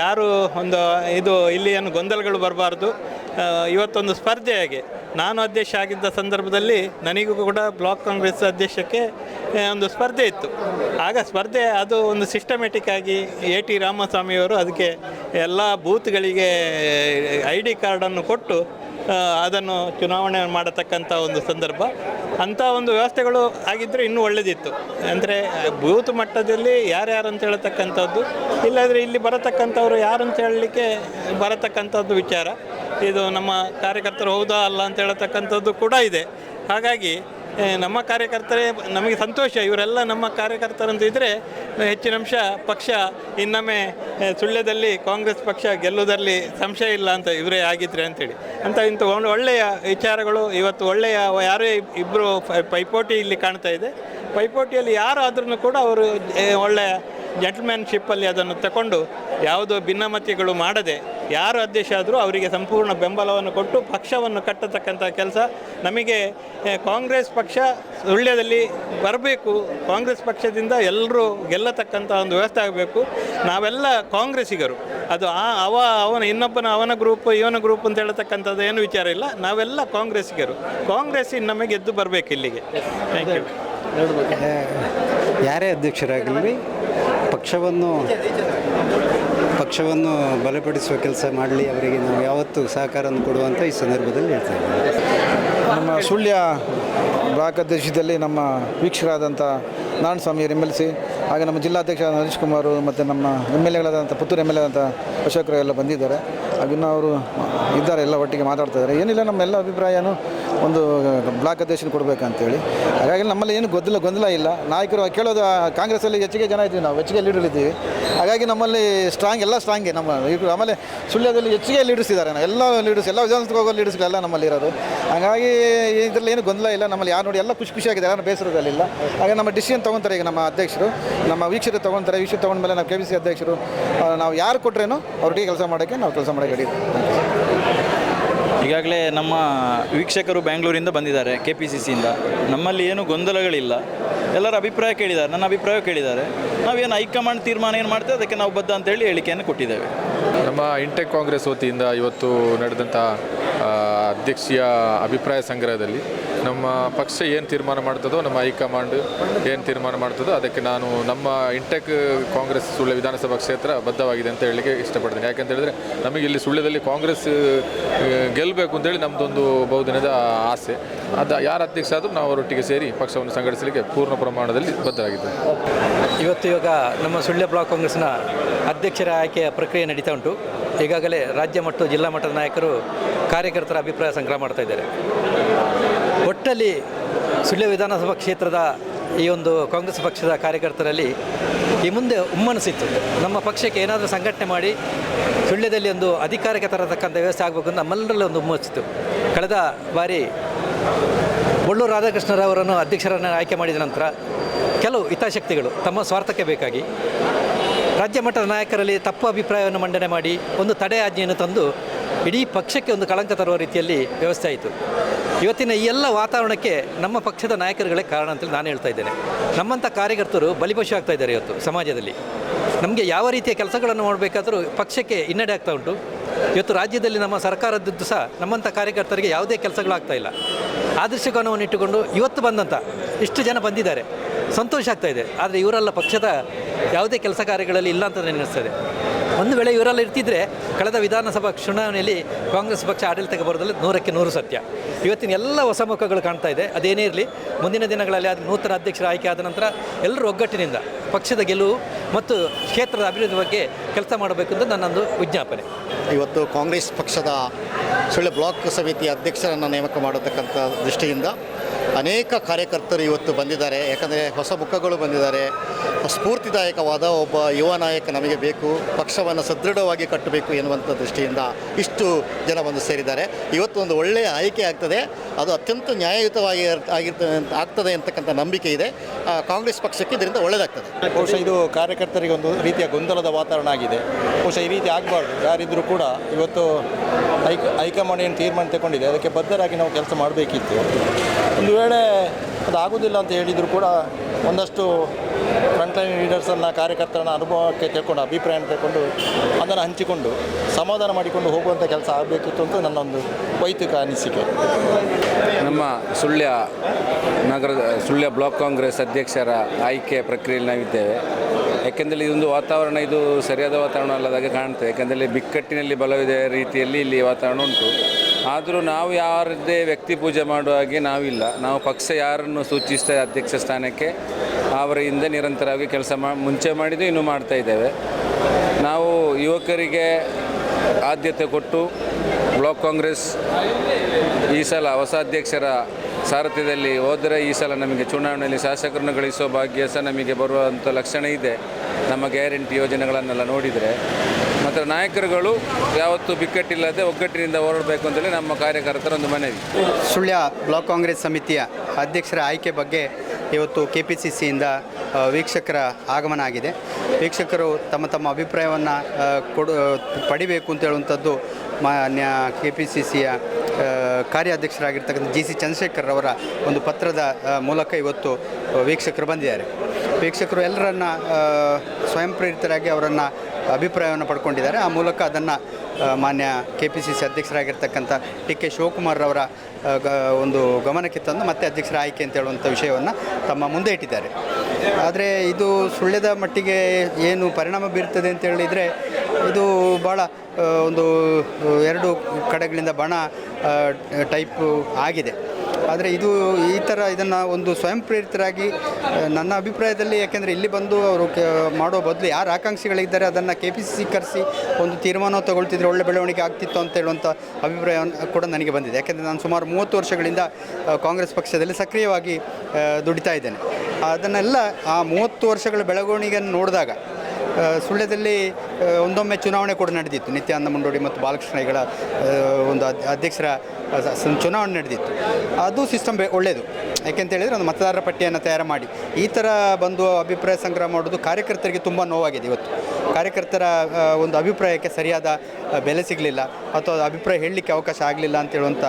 ಯಾರು ಒಂದು, ಇದು ಇಲ್ಲಿ ಏನು ಗೊಂದಲಗಳು ಬರಬಾರ್ದು. ಇವತ್ತೊಂದು ಸ್ಪರ್ಧೆಯಾಗಿ. ನಾನು ಅಧ್ಯಕ್ಷ ಆಗಿದ್ದ ಸಂದರ್ಭದಲ್ಲಿ ನನಗೂ ಕೂಡ ಬ್ಲಾಕ್ ಕಾಂಗ್ರೆಸ್ ಅಧ್ಯಕ್ಷಕ್ಕೆ ಒಂದು ಸ್ಪರ್ಧೆ ಇತ್ತು. ಆಗ ಸ್ಪರ್ಧೆ ಅದು ಒಂದು ಸಿಸ್ಟಮೆಟಿಕ್ ಆಗಿ ಎ ಟಿ ರಾಮಸ್ವಾಮಿಯವರು ಅದಕ್ಕೆ ಎಲ್ಲ ಬೂತ್ಗಳಿಗೆ ಐ ಡಿ ಕಾರ್ಡನ್ನು ಕೊಟ್ಟು ಅದನ್ನು ಚುನಾವಣೆ ಮಾಡತಕ್ಕಂಥ ಒಂದು ಸಂದರ್ಭ. ಅಂಥ ಒಂದು ವ್ಯವಸ್ಥೆಗಳು ಆಗಿದ್ದರೆ ಇನ್ನೂ ಒಳ್ಳೆಯದಿತ್ತು ಅಂದರೆ ಬೂತ್ ಮಟ್ಟದಲ್ಲಿ ಯಾರ್ಯಾರು ಅಂತ ಹೇಳತಕ್ಕಂಥದ್ದು, ಇಲ್ಲಾದರೆ ಇಲ್ಲಿ ಬರತಕ್ಕಂಥವ್ರು ಯಾರು ಅಂತ ಹೇಳಲಿಕ್ಕೆ ಬರತಕ್ಕಂಥದ್ದು ವಿಚಾರ. ಇದು ನಮ್ಮ ಕಾರ್ಯಕರ್ತರು ಹೌದಾ ಅಲ್ಲ ಅಂತ ಹೇಳ್ತಕ್ಕಂಥದ್ದು ಕೂಡ ಇದೆ. ಹಾಗಾಗಿ ನಮ್ಮ ಕಾರ್ಯಕರ್ತರೇ, ನಮಗೆ ಸಂತೋಷ, ಇವರೆಲ್ಲ ನಮ್ಮ ಕಾರ್ಯಕರ್ತರಂತ ಇದ್ದರೆ ಹೆಚ್ಚಿನ ಅಂಶ ಪಕ್ಷ ಇನ್ನೊಮ್ಮೆ ಸುಳ್ಳ್ಯದಲ್ಲಿ ಕಾಂಗ್ರೆಸ್ ಪಕ್ಷ ಗೆಲ್ಲುವುದರಲ್ಲಿ ಸಂಶಯ ಇಲ್ಲ ಅಂತ ಇವರೇ ಆಗಿದ್ರೆ ಅಂತೇಳಿ. ಅಂತ ಇಂಥ ಒಳ್ಳೆಯ ವಿಚಾರಗಳು, ಇವತ್ತು ಒಳ್ಳೆಯ ಯಾರೇ ಇಬ್ಬರು ಪೈಪೋಟಿ ಇಲ್ಲಿ ಕಾಣ್ತಾ ಇದೆ. ಪೈಪೋಟಿಯಲ್ಲಿ ಯಾರಾದ್ರೂ ಕೂಡ ಅವರು ಒಳ್ಳೆಯ ಜೆಂಟ್ಲ್ಮ್ಯಾನ್ಶಿಪ್ಪಲ್ಲಿ ಅದನ್ನು ತಗೊಂಡು ಯಾವುದೋ ಭಿನ್ನಮತಿಗಳು ಮಾಡದೆ, ಯಾರು ಅಧ್ಯಕ್ಷ ಆದರೂ ಅವರಿಗೆ ಸಂಪೂರ್ಣ ಬೆಂಬಲವನ್ನು ಕೊಟ್ಟು, ಪಕ್ಷವನ್ನು ಕಟ್ಟತಕ್ಕಂಥ ಕೆಲಸ ನಮಗೆ ಕಾಂಗ್ರೆಸ್ ಪಕ್ಷ ಸುಳ್ಯದಲ್ಲಿ ಬರಬೇಕು. ಕಾಂಗ್ರೆಸ್ ಪಕ್ಷದಿಂದ ಎಲ್ಲರೂ ಗೆಲ್ಲತಕ್ಕಂಥ ಒಂದು ವ್ಯವಸ್ಥೆ ಆಗಬೇಕು. ನಾವೆಲ್ಲ ಕಾಂಗ್ರೆಸ್ಸಿಗರು. ಅದು ಆ ಅವ ಅವನ ಇನ್ನೊಬ್ಬನ ಅವನ ಗ್ರೂಪ್ ಇವನ ಗ್ರೂಪ್ ಅಂತ ಹೇಳ್ತಕ್ಕಂಥದ್ದು ಏನು ವಿಚಾರ ಇಲ್ಲ. ನಾವೆಲ್ಲ ಕಾಂಗ್ರೆಸ್ಸಿಗರು. ಕಾಂಗ್ರೆಸ್ ನಮಗೆ ಗೆದ್ದು ಬರಬೇಕು ಇಲ್ಲಿಗೆ. ಥ್ಯಾಂಕ್ ಯು
ಯಾರೇ ಅಧ್ಯಕ್ಷರಾಗಲಿ ಪಕ್ಷವನ್ನು ಪಕ್ಷವನ್ನು ಬಲಪಡಿಸುವ ಕೆಲಸ ಮಾಡಲಿ ಅವರಿಗೆ ನಾವು ಯಾವತ್ತೂ ಸಹಕಾರವನ್ನು ಕೊಡುವಂಥ ಈ ಸಂದರ್ಭದಲ್ಲಿ ಹೇಳ್ತಾ ಇದ್ದೀನಿ.
ನಮ್ಮ ಸುಳ್ಯ ಬ್ಲಾಕ್ ಅಧ್ಯಕ್ಷದಲ್ಲಿ ನಮ್ಮ ವೀಕ್ಷಕರಾದಂಥ Narayana Swamy M L C, ಹಾಗೆ ನಮ್ಮ ಜಿಲ್ಲಾಧ್ಯಕ್ಷ ನರೇಶ್ ಕುಮಾರ್ ಮತ್ತು ನಮ್ಮ ಎಂ ಎಲ್ ಎಗಳಾದಂಥ ಪುತ್ತೂರು ಎಂ ಎಲ್ ಎ ಆದಂಥ ಅಶೋಕರು ಎಲ್ಲ ಬಂದಿದ್ದಾರೆ. ಹಾಗಿನ್ನೂ ಅವರು ಇದ್ದಾರೆ, ಎಲ್ಲ ಒಟ್ಟಿಗೆ ಮಾತಾಡ್ತಾ ಇದ್ದಾರೆ. ಏನಿಲ್ಲ ನಮ್ಮೆಲ್ಲ ಅಭಿಪ್ರಾಯನು ಒಂದು ಬ್ಲಾಕ್ ಅಧ್ಯಕ್ಷನ ಕೊಡಬೇಕಂತೇಳಿ. ಹಾಗಾಗಿ ನಮ್ಮಲ್ಲಿ ಏನು ಗೊಂದಲ ಗೊಂದಲ ಇಲ್ಲ. ನಾಯಕರು ಕೇಳೋದು ಕಾಂಗ್ರೆಸ್ಸಲ್ಲಿ ಹೆಚ್ಚಿಗೆ ಜನ ಇದ್ದೀವಿ ನಾವು, ಹೆಚ್ಚಿಗೆ ಲೀಡರ್ ಇದ್ದೀವಿ. ಹಾಗಾಗಿ ನಮ್ಮಲ್ಲಿ ಸ್ಟ್ರಾಂಗ್ ಎಲ್ಲ ಸ್ಟ್ರಾಂಗೆ ನಮ್ಮ ಆಮೇಲೆ ಸುಳ್ಯದಲ್ಲಿ ಹೆಚ್ಚಿಗೆ ಲೀಡರ್ಸ್ ಇದ್ದಾರೆ. ಎಲ್ಲ ಲೀಡರ್ಸ್ ಎಲ್ಲ ವಿಧಾನಸಭೆಗೆ ಹೋಗೋ ಲೀಡರ್ಸ್ಗಳೆಲ್ಲ ನಮ್ಮಲ್ಲಿ ಇರೋದು. ಹಾಗಾಗಿ ಇದರಲ್ಲಿ ಏನು ಗೊಂದಲ ಇಲ್ಲ. ನಮ್ಮಲ್ಲಿ ಯಾರು ನೋಡಿ ಎಲ್ಲ ಖುಷಿ ಖುಷಿಯಾಗಿದೆ. ಯಾರು ಬೇಸರದಲ್ಲಿಲ್ಲ ಹಾಗೆ ನಮ್ಮ ಡಿಸಿಷನ್ ತೊಗೊತಾರೆ ಈಗ ನಮ್ಮ ಅಧ್ಯಕ್ಷರು. ನಮ್ಮ ವೀಕ್ಷಕರು ತೊಗೊತಾರೆ. ವೀಕ್ಷಕ ತೊಗೊಂಡ್ಮೇಲೆ ನಾವು ಕೆ ಬಿ ಸಿ ಅಧ್ಯಕ್ಷರು ನಾವು ಯಾರು ಕೊಟ್ರೇನೋ ಅವ್ರಿಗೆ ಕೆಲಸ ಮಾಡೋಕ್ಕೆ ನಾವು ಕೆಲಸ ಮಾಡೋಕ್ಕೆ ರೆಡಿ.
ಈಗಾಗಲೇ ನಮ್ಮ ವೀಕ್ಷಕರು ಬ್ಯಾಂಗ್ಳೂರಿಂದ ಬಂದಿದ್ದಾರೆ ಕೆ ಪಿ ಸಿ ಸಿಯಿಂದ ನಮ್ಮಲ್ಲಿ ಏನು ಗೊಂದಲಗಳಿಲ್ಲ. ಎಲ್ಲರ ಅಭಿಪ್ರಾಯ ಕೇಳಿದ್ದಾರೆ ನನ್ನ ಅಭಿಪ್ರಾಯ ಕೇಳಿದ್ದಾರೆ. ನಾವೇನು ಹೈಕಮಾಂಡ್ ತೀರ್ಮಾನ ಏನು ಮಾಡ್ತೇವೆ ಅದಕ್ಕೆ ನಾವು ಬದ್ಧ ಅಂತೇಳಿ ಹೇಳಿಕೆಯನ್ನು ಕೊಟ್ಟಿದ್ದೇವೆ.
ನಮ್ಮ ಇಂಟೆಕ್ ಕಾಂಗ್ರೆಸ್ ವತಿಯಿಂದ ಇವತ್ತು ನಡೆದಂಥ ಅಧ್ಯಕ್ಷೀಯ ಅಭಿಪ್ರಾಯ ಸಂಗ್ರಹದಲ್ಲಿ ನಮ್ಮ ಪಕ್ಷ ಏನು ತೀರ್ಮಾನ ಮಾಡ್ತದೋ, ನಮ್ಮ ಹೈಕಮಾಂಡ್ ಏನು ತೀರ್ಮಾನ ಮಾಡ್ತದೋ, ಅದಕ್ಕೆ ನಾನು ನಮ್ಮ ಇಂಟೆಕ್ ಕಾಂಗ್ರೆಸ್ ಸುಳ್ಯ ವಿಧಾನಸಭಾ ಕ್ಷೇತ್ರ ಬದ್ಧವಾಗಿದೆ ಅಂತ ಹೇಳಲಿಕ್ಕೆ ಇಷ್ಟಪಡ್ತೀನಿ. ಯಾಕಂತ ಹೇಳಿದ್ರೆ ನಮಗೆ ಇಲ್ಲಿ ಸುಳ್ಯದಲ್ಲಿ ಕಾಂಗ್ರೆಸ್ ಗೆಲ್ಲಬೇಕು ಅಂತೇಳಿ ನಮ್ಮದೊಂದು ಬಹುದಿನದ ಆಸೆ. ಅದು ಯಾರು ಅಧ್ಯಕ್ಷ ಆದರೂ ನಾವು ಅವರೊಟ್ಟಿಗೆ ಸೇರಿ ಪಕ್ಷವನ್ನು ಸಂಘಟಿಸಲಿಕ್ಕೆ ಪೂರ್ಣ ಪ್ರಮಾಣದಲ್ಲಿ ಬದ್ಧರಾಗಿದ್ದೇವೆ.
ಇವತ್ತು ಇವಾಗ ನಮ್ಮ ಸುಳ್ಯ ಬ್ಲಾಕ್ ಕಾಂಗ್ರೆಸ್ನ ಅಧ್ಯಕ್ಷರ ಆಯ್ಕೆಯ ಪ್ರಕ್ರಿಯೆ ನಡೀತಾ ಉಂಟು. ಈಗಾಗಲೇ ರಾಜ್ಯ ಮತ್ತು ಜಿಲ್ಲಾ ಮಟ್ಟದ ನಾಯಕರು ಕಾರ್ಯಕರ್ತರ ಅಭಿಪ್ರಾಯ ಸಂಗ್ರಹ ಮಾಡ್ತಾ ಇದ್ದಾರೆ. ಒಟ್ಟಲ್ಲಿ ಸುಳ್ಯ ವಿಧಾನಸಭಾ ಕ್ಷೇತ್ರದ ಈ ಒಂದು ಕಾಂಗ್ರೆಸ್ ಪಕ್ಷದ ಕಾರ್ಯಕರ್ತರಲ್ಲಿ ಈ ಮುಂದೆ ಹುಮ್ಮನಸಿತ್ತು ನಮ್ಮ ಪಕ್ಷಕ್ಕೆ ಏನಾದರೂ ಸಂಘಟನೆ ಮಾಡಿ ಸುಳ್ಯದಲ್ಲಿ ಒಂದು ಅಧಿಕಾರಕ್ಕೆ ತರತಕ್ಕಂಥ ವ್ಯವಸ್ಥೆ ಆಗಬೇಕು ಅಂತ ನಮ್ಮೆಲ್ಲರಲ್ಲಿ ಒಂದು ಹುಮ್ಮಸ್ಸಿತ್ತು ಕಳೆದ ಬಾರಿ ಬೊಳ್ಳೂರು ರಾಧಾಕೃಷ್ಣರವರನ್ನು ಅಧ್ಯಕ್ಷರನ್ನು ಆಯ್ಕೆ ಮಾಡಿದ ನಂತರ ಕೆಲವು ಹಿತಾಸಕ್ತಿಗಳು ತಮ್ಮ ಸ್ವಾರ್ಥಕ್ಕೆ ಬೇಕಾಗಿ ರಾಜ್ಯ ಮಟ್ಟದ ನಾಯಕರಲ್ಲಿ ತಪ್ಪು ಅಭಿಪ್ರಾಯವನ್ನು ಮಂಡನೆ ಮಾಡಿ ಒಂದು ತಡೆ ಆಜ್ಞೆಯನ್ನು ತಂದು ಇಡೀ ಪಕ್ಷಕ್ಕೆ ಒಂದು ಕಳಂಕ ತರುವ ರೀತಿಯಲ್ಲಿ ವ್ಯವಸ್ಥೆ ಆಯಿತು. ಇವತ್ತಿನ ಈ ಎಲ್ಲ ವಾತಾವರಣಕ್ಕೆ ನಮ್ಮ ಪಕ್ಷದ ನಾಯಕರುಗಳೇ ಕಾರಣ ಅಂತೇಳಿ ನಾನು ಹೇಳ್ತಾ ಇದ್ದೇನೆ. ನಮ್ಮಂಥ ಕಾರ್ಯಕರ್ತರು ಬಲಿಪಶು ಆಗ್ತಾ ಇದ್ದಾರೆ ಇವತ್ತು ಸಮಾಜದಲ್ಲಿ. ನಮಗೆ ಯಾವ ರೀತಿಯ ಕೆಲಸಗಳನ್ನು ಮಾಡಬೇಕಾದರೂ ಪಕ್ಷಕ್ಕೆ ಹಿನ್ನಡೆ ಆಗ್ತಾ ಉಂಟು. ಇವತ್ತು ರಾಜ್ಯದಲ್ಲಿ ನಮ್ಮ ಸರ್ಕಾರದ್ದು ಸಹ ನಮ್ಮಂಥ ಕಾರ್ಯಕರ್ತರಿಗೆ ಯಾವುದೇ ಕೆಲಸಗಳಾಗ್ತಾ ಇಲ್ಲ. ಆ ದೃಷ್ಟಿಕೋನವನ್ನು ಇಟ್ಟುಕೊಂಡು ಇವತ್ತು ಬಂದಂಥ ಇಷ್ಟು ಜನ ಬಂದಿದ್ದಾರೆ. ಸಂತೋಷ ಆಗ್ತಾ ಇದೆ. ಆದರೆ ಇವರೆಲ್ಲ ಪಕ್ಷದ ಯಾವುದೇ ಕೆಲಸ ಕಾರ್ಯಗಳಲ್ಲಿ ಇಲ್ಲ ಅಂತ ನೆನೆಸ್ತದೆ ಒಂದು ವೇಳೆ ಇವರೆಲ್ಲ ಇರ್ತಿದ್ರೆ ಕಳೆದ ವಿಧಾನಸಭಾ ಚುನಾವಣೆಯಲ್ಲಿ ಕಾಂಗ್ರೆಸ್ ಪಕ್ಷ ಆಡಳಿತಕ್ಕೆ ಬರೋದಲ್ಲಿ ನೂರಕ್ಕೆ ನೂರು ಸತ್ಯ. ಇವತ್ತಿನ ಎಲ್ಲ ಹೊಸ ಮುಖಗಳು ಕಾಣ್ತಾ ಇದೆ. ಅದೇನೇ ಇರಲಿ, ಮುಂದಿನ ದಿನಗಳಲ್ಲಿ ಅದು ನೂತನ ಅಧ್ಯಕ್ಷರ ಆಯ್ಕೆ ಆದ ನಂತರ ಎಲ್ಲರೂ ಒಗ್ಗಟ್ಟಿನಿಂದ ಪಕ್ಷದ ಗೆಲುವು ಮತ್ತು ಕ್ಷೇತ್ರದ ಅಭಿವೃದ್ಧಿ ಬಗ್ಗೆ ಕೆಲಸ ಮಾಡಬೇಕು ಅಂತ ನನ್ನೊಂದು ವಿಜ್ಞಾಪನೆ.
ಇವತ್ತು ಕಾಂಗ್ರೆಸ್ ಪಕ್ಷದ ಸುಳ್ಳು ಬ್ಲಾಕ್ ಸಮಿತಿ ಅಧ್ಯಕ್ಷರನ್ನು ನೇಮಕ ಮಾಡತಕ್ಕಂಥ ದೃಷ್ಟಿಯಿಂದ ಅನೇಕ ಕಾರ್ಯಕರ್ತರು ಇವತ್ತು ಬಂದಿದ್ದಾರೆ. ಯಾಕಂದರೆ ಹೊಸ ಮುಖಗಳು ಬಂದಿದ್ದಾರೆ. ಸ್ಫೂರ್ತಿದಾಯಕವಾದ ಒಬ್ಬ ಯುವ ನಾಯಕ ನಮಗೆ ಬೇಕು. ಪಕ್ಷವನ್ನು ಸದೃಢವಾಗಿ ಕಟ್ಟಬೇಕು ಎನ್ನುವಂಥ ದೃಷ್ಟಿಯಿಂದ ಇಷ್ಟು ಜನ ಬಂದು ಸೇರಿದ್ದಾರೆ. ಇವತ್ತು ಒಂದು ಒಳ್ಳೆಯ ಆಯ್ಕೆ ಆಗ್ತದೆ. ಅದು ಅತ್ಯಂತ ನ್ಯಾಯಯುತವಾಗಿ ಆಗಿರ್ತದೆ ಆಗ್ತದೆ ಅಂತಕ್ಕಂಥ ನಂಬಿಕೆ ಇದೆ. ಕಾಂಗ್ರೆಸ್ ಪಕ್ಷಕ್ಕೆ ಇದರಿಂದ ಒಳ್ಳೆಯದಾಗ್ತದೆ
ಬಹುಶಃ ಇದು ಕಾರ್ಯಕರ್ತರಿಗೆ ಒಂದು ರೀತಿಯ ಗೊಂದಲದ ವಾತಾವರಣ ಆಗಿದೆ. ಬಹುಶಃ ಈ ರೀತಿ ಆಗಬಾರ್ದು. ಯಾರಿದ್ದರೂ ಕೂಡ ಇವತ್ತು ಹೈಕ ಹೈಕಮಾಂಡ್ ಏನು ತೀರ್ಮಾನ ತಗೊಂಡಿದೆ, ಅದಕ್ಕೆ ಬದ್ಧರಾಗಿ ನಾವು ಕೆಲಸ ಮಾಡಬೇಕಿತ್ತು. ಒಂದು ವೇಳೆ ಅದು ಆಗೋದಿಲ್ಲ ಅಂತ ಹೇಳಿದರೂ ಕೂಡ ಒಂದಷ್ಟು ಫ್ರಂಟ್ಲೈನ್ ಲೀಡರ್ಸನ್ನು ಕಾರ್ಯಕರ್ತರನ್ನ ಅನುಭವಕ್ಕೆ ತಿಳ್ಕೊಂಡು ಅಭಿಪ್ರಾಯ ತಗೊಂಡು ಅದನ್ನು ಹಂಚಿಕೊಂಡು, ಸಮಾಧಾನ ಮಾಡಿಕೊಂಡು ಹೋಗುವಂಥ ಕೆಲಸ ಆಗಬೇಕಿತ್ತು ಅಂತ ನನ್ನ ಒಂದು ವೈಯಕ್ತಿಕ ಅನಿಸಿಕೆ.
ನಮ್ಮ ಸುಳ್ಯ ನಗರದ, ಸುಳ್ಯ ಬ್ಲಾಕ್ ಕಾಂಗ್ರೆಸ್ ಅಧ್ಯಕ್ಷರ ಆಯ್ಕೆ ಪ್ರಕ್ರಿಯೆಯಲ್ಲಿ ನಾವಿದ್ದೇವೆ. ಯಾಕೆಂದರೆ ಇದೊಂದು ವಾತಾವರಣ, ಇದು ಸರಿಯಾದ ವಾತಾವರಣ ಅಲ್ಲದಾಗ ಕಾಣ್ತದೆ. ಯಾಕೆಂದರೆ ಬಿಕ್ಕಟ್ಟಿನಲ್ಲಿ ಬಲವಿದೆ ರೀತಿಯಲ್ಲಿ ಇಲ್ಲಿ ವಾತಾವರಣ ಉಂಟು. ಆದರೂ ನಾವು ಯಾರದ್ದೇ ವ್ಯಕ್ತಿ ಪೂಜೆ ಮಾಡುವ ಹಾಗೆ ನಾವಿಲ್ಲ. ನಾವು ಪಕ್ಷ ಯಾರನ್ನು ಸೂಚಿಸ್ತಾ ಅಧ್ಯಕ್ಷ ಸ್ಥಾನಕ್ಕೆ ಅವರಿಂದ ನಿರಂತರವಾಗಿ ಕೆಲಸ ಮಾ, ಮುಂಚೆ ಮಾಡಿದ್ದು ಇನ್ನೂ ಮಾಡ್ತಾ ಇದ್ದೇವೆ. ನಾವು ಯುವಕರಿಗೆ ಆದ್ಯತೆ ಕೊಟ್ಟು ಬ್ಲಾಕ್ ಕಾಂಗ್ರೆಸ್ ಈ ಸಲ ಹೊಸ ಅಧ್ಯಕ್ಷರ ಸಾರಥ್ಯದಲ್ಲಿ ಹೋದರೆ ಈ ಸಲ ನಮಗೆ ಚುನಾವಣೆಯಲ್ಲಿ ಶಾಸಕರನ್ನು ಗಳಿಸೋ ಭಾಗ್ಯ ಸಹ ನಮಗೆ ಬರುವಂಥ ಲಕ್ಷಣ ಇದೆ. ನಮ್ಮ ಗ್ಯಾರಂಟಿ ಯೋಜನೆಗಳನ್ನೆಲ್ಲ ನೋಡಿದರೆ. ಮತ್ತು ನಾಯಕರುಗಳು ಯಾವತ್ತೂ ಬಿಕ್ಕಟ್ಟಿಲ್ಲದೆ ಒಗ್ಗಟ್ಟಿನಿಂದ ಹೊರಡಬೇಕು ಅಂತೇಳಿ ನಮ್ಮ ಕಾರ್ಯಕರ್ತರ ಒಂದು ಮನವಿ.
ಸುಳ್ಯ ಬ್ಲಾಕ್ ಕಾಂಗ್ರೆಸ್ ಸಮಿತಿಯ ಅಧ್ಯಕ್ಷರ ಆಯ್ಕೆ ಬಗ್ಗೆ ಇವತ್ತು ಕೆ ಪಿ ಸಿ ಸಿಯಿಂದ ವೀಕ್ಷಕರ ಆಗಮನ ಆಗಿದೆ. ವೀಕ್ಷಕರು ತಮ್ಮ ತಮ್ಮ ಅಭಿಪ್ರಾಯವನ್ನು ಕೊಡು ಪಡಿಬೇಕು ಅಂತ ಹೇಳುವಂಥದ್ದು ಮಾನ್ಯ ಕೆ ಪಿ ಸಿ ಸಿಯ ಕಾರ್ಯಾಧ್ಯಕ್ಷರಾಗಿರ್ತಕ್ಕಂಥ ಜಿ ಸಿ ಚಂದ್ರಶೇಖರ್ ಅವರ ಒಂದು ಪತ್ರದ ಮೂಲಕ ಇವತ್ತು ವೀಕ್ಷಕರು ಬಂದಿದ್ದಾರೆ. ವೀಕ್ಷಕರು ಎಲ್ಲರನ್ನ ಸ್ವಯಂ ಪ್ರೇರಿತರಾಗಿ ಅವರನ್ನು ಅಭಿಪ್ರಾಯವನ್ನು ಪಡ್ಕೊಂಡಿದ್ದಾರೆ. ಆ ಮೂಲಕ ಅದನ್ನು ಮಾನ್ಯ ಕೆ ಪಿ ಸಿ ಸಿ ಅಧ್ಯಕ್ಷರಾಗಿರ್ತಕ್ಕಂಥ ಟಿ ಕೆ ಶಿವಕುಮಾರ್ ಅವರ ಗ, ಒಂದು ಗಮನಕ್ಕೆ ತಂದು ಮತ್ತೆ ಅಧ್ಯಕ್ಷರ ಆಯ್ಕೆ ಅಂತ ಹೇಳುವಂಥ ವಿಷಯವನ್ನು ತಮ್ಮ ಮುಂದೆ ಇಟ್ಟಿದ್ದಾರೆ. ಆದರೆ ಇದು ಸುಳ್ಳ್ಯದ ಮಟ್ಟಿಗೆ ಏನು ಪರಿಣಾಮ ಬೀರ್ತದೆ ಅಂತ ಹೇಳಿದರೆ ಇದು ಭಾಳ ಒಂದು, ಎರಡು ಕಡೆಗಳಿಂದ ಬಣ ಟೈಪ್ ಆಗಿದೆ. ಆದರೆ ಇದು ಈ ಥರ ಇದನ್ನು ಒಂದು ಸ್ವಯಂ ಪ್ರೇರಿತರಾಗಿ ನನ್ನ ಅಭಿಪ್ರಾಯದಲ್ಲಿ, ಯಾಕೆಂದರೆ ಇಲ್ಲಿ ಬಂದು ಅವರು ಮಾಡೋ ಬದಲು ಯಾರು ಆಕಾಂಕ್ಷಿಗಳಿದ್ದಾರೆ, ಅದನ್ನು ಕೆ ಪಿ ಸಿ ಸಿ ಕರೆಸಿ ಒಂದು ತೀರ್ಮಾನ ತಗೊಳ್ತಿದ್ರೆ ಒಳ್ಳೆ ಬೆಳವಣಿಗೆ ಆಗ್ತಿತ್ತು ಅಂತ ಹೇಳುವಂಥ ಅಭಿಪ್ರಾಯ ಕೂಡ ನನಗೆ ಬಂದಿದೆ. ಯಾಕೆಂದರೆ ನಾನು ಸುಮಾರು ಮೂವತ್ತು ವರ್ಷಗಳಿಂದ ಕಾಂಗ್ರೆಸ್ ಪಕ್ಷದಲ್ಲಿ ಸಕ್ರಿಯವಾಗಿ ದುಡಿತಾ ಇದ್ದೇನೆ. ಅದನ್ನೆಲ್ಲ ಆ ಮೂವತ್ತು ವರ್ಷಗಳ ಬೆಳವಣಿಗೆಯನ್ನು ನೋಡಿದಾಗ ಸುಳ್ಯದಲ್ಲಿ ಒಂದೊಮ್ಮೆ ಚುನಾವಣೆ ಕೂಡ ನಡೆದಿತ್ತು. ನಿತ್ಯಾನಂದ ಮುಂಡೋಡಿ ಮತ್ತು ಬಾಲಕೃಷ್ಣ ಹೆಗಡ ಒಂದು ಅಧ್ಯಕ್ಷರ ಚುನಾವಣೆ ನಡೆದಿತ್ತು. ಅದು ಸಿಸ್ಟಮ್ ಒಳ್ಳೆಯದು ಯಾಕೆಂತ ಹೇಳಿದರೆ ಒಂದು ಮತದಾರರ ಪಟ್ಟಿಯನ್ನು ತಯಾರು ಮಾಡಿ. ಈ ಥರ ಬಂದು ಅಭಿಪ್ರಾಯ ಸಂಗ್ರಹ ಮಾಡೋದು ಕಾರ್ಯಕರ್ತರಿಗೆ ತುಂಬ ನೋವಾಗಿದೆ ಇವತ್ತು. ಕಾರ್ಯಕರ್ತರ ಒಂದು ಅಭಿಪ್ರಾಯಕ್ಕೆ ಸರಿಯಾದ ಬೆಲೆ ಸಿಗಲಿಲ್ಲ. ಅಥವಾ ಅಭಿಪ್ರಾಯ ಹೇಳಲಿಕ್ಕೆ ಅವಕಾಶ ಆಗಲಿಲ್ಲ ಅಂತ ಹೇಳುವಂಥ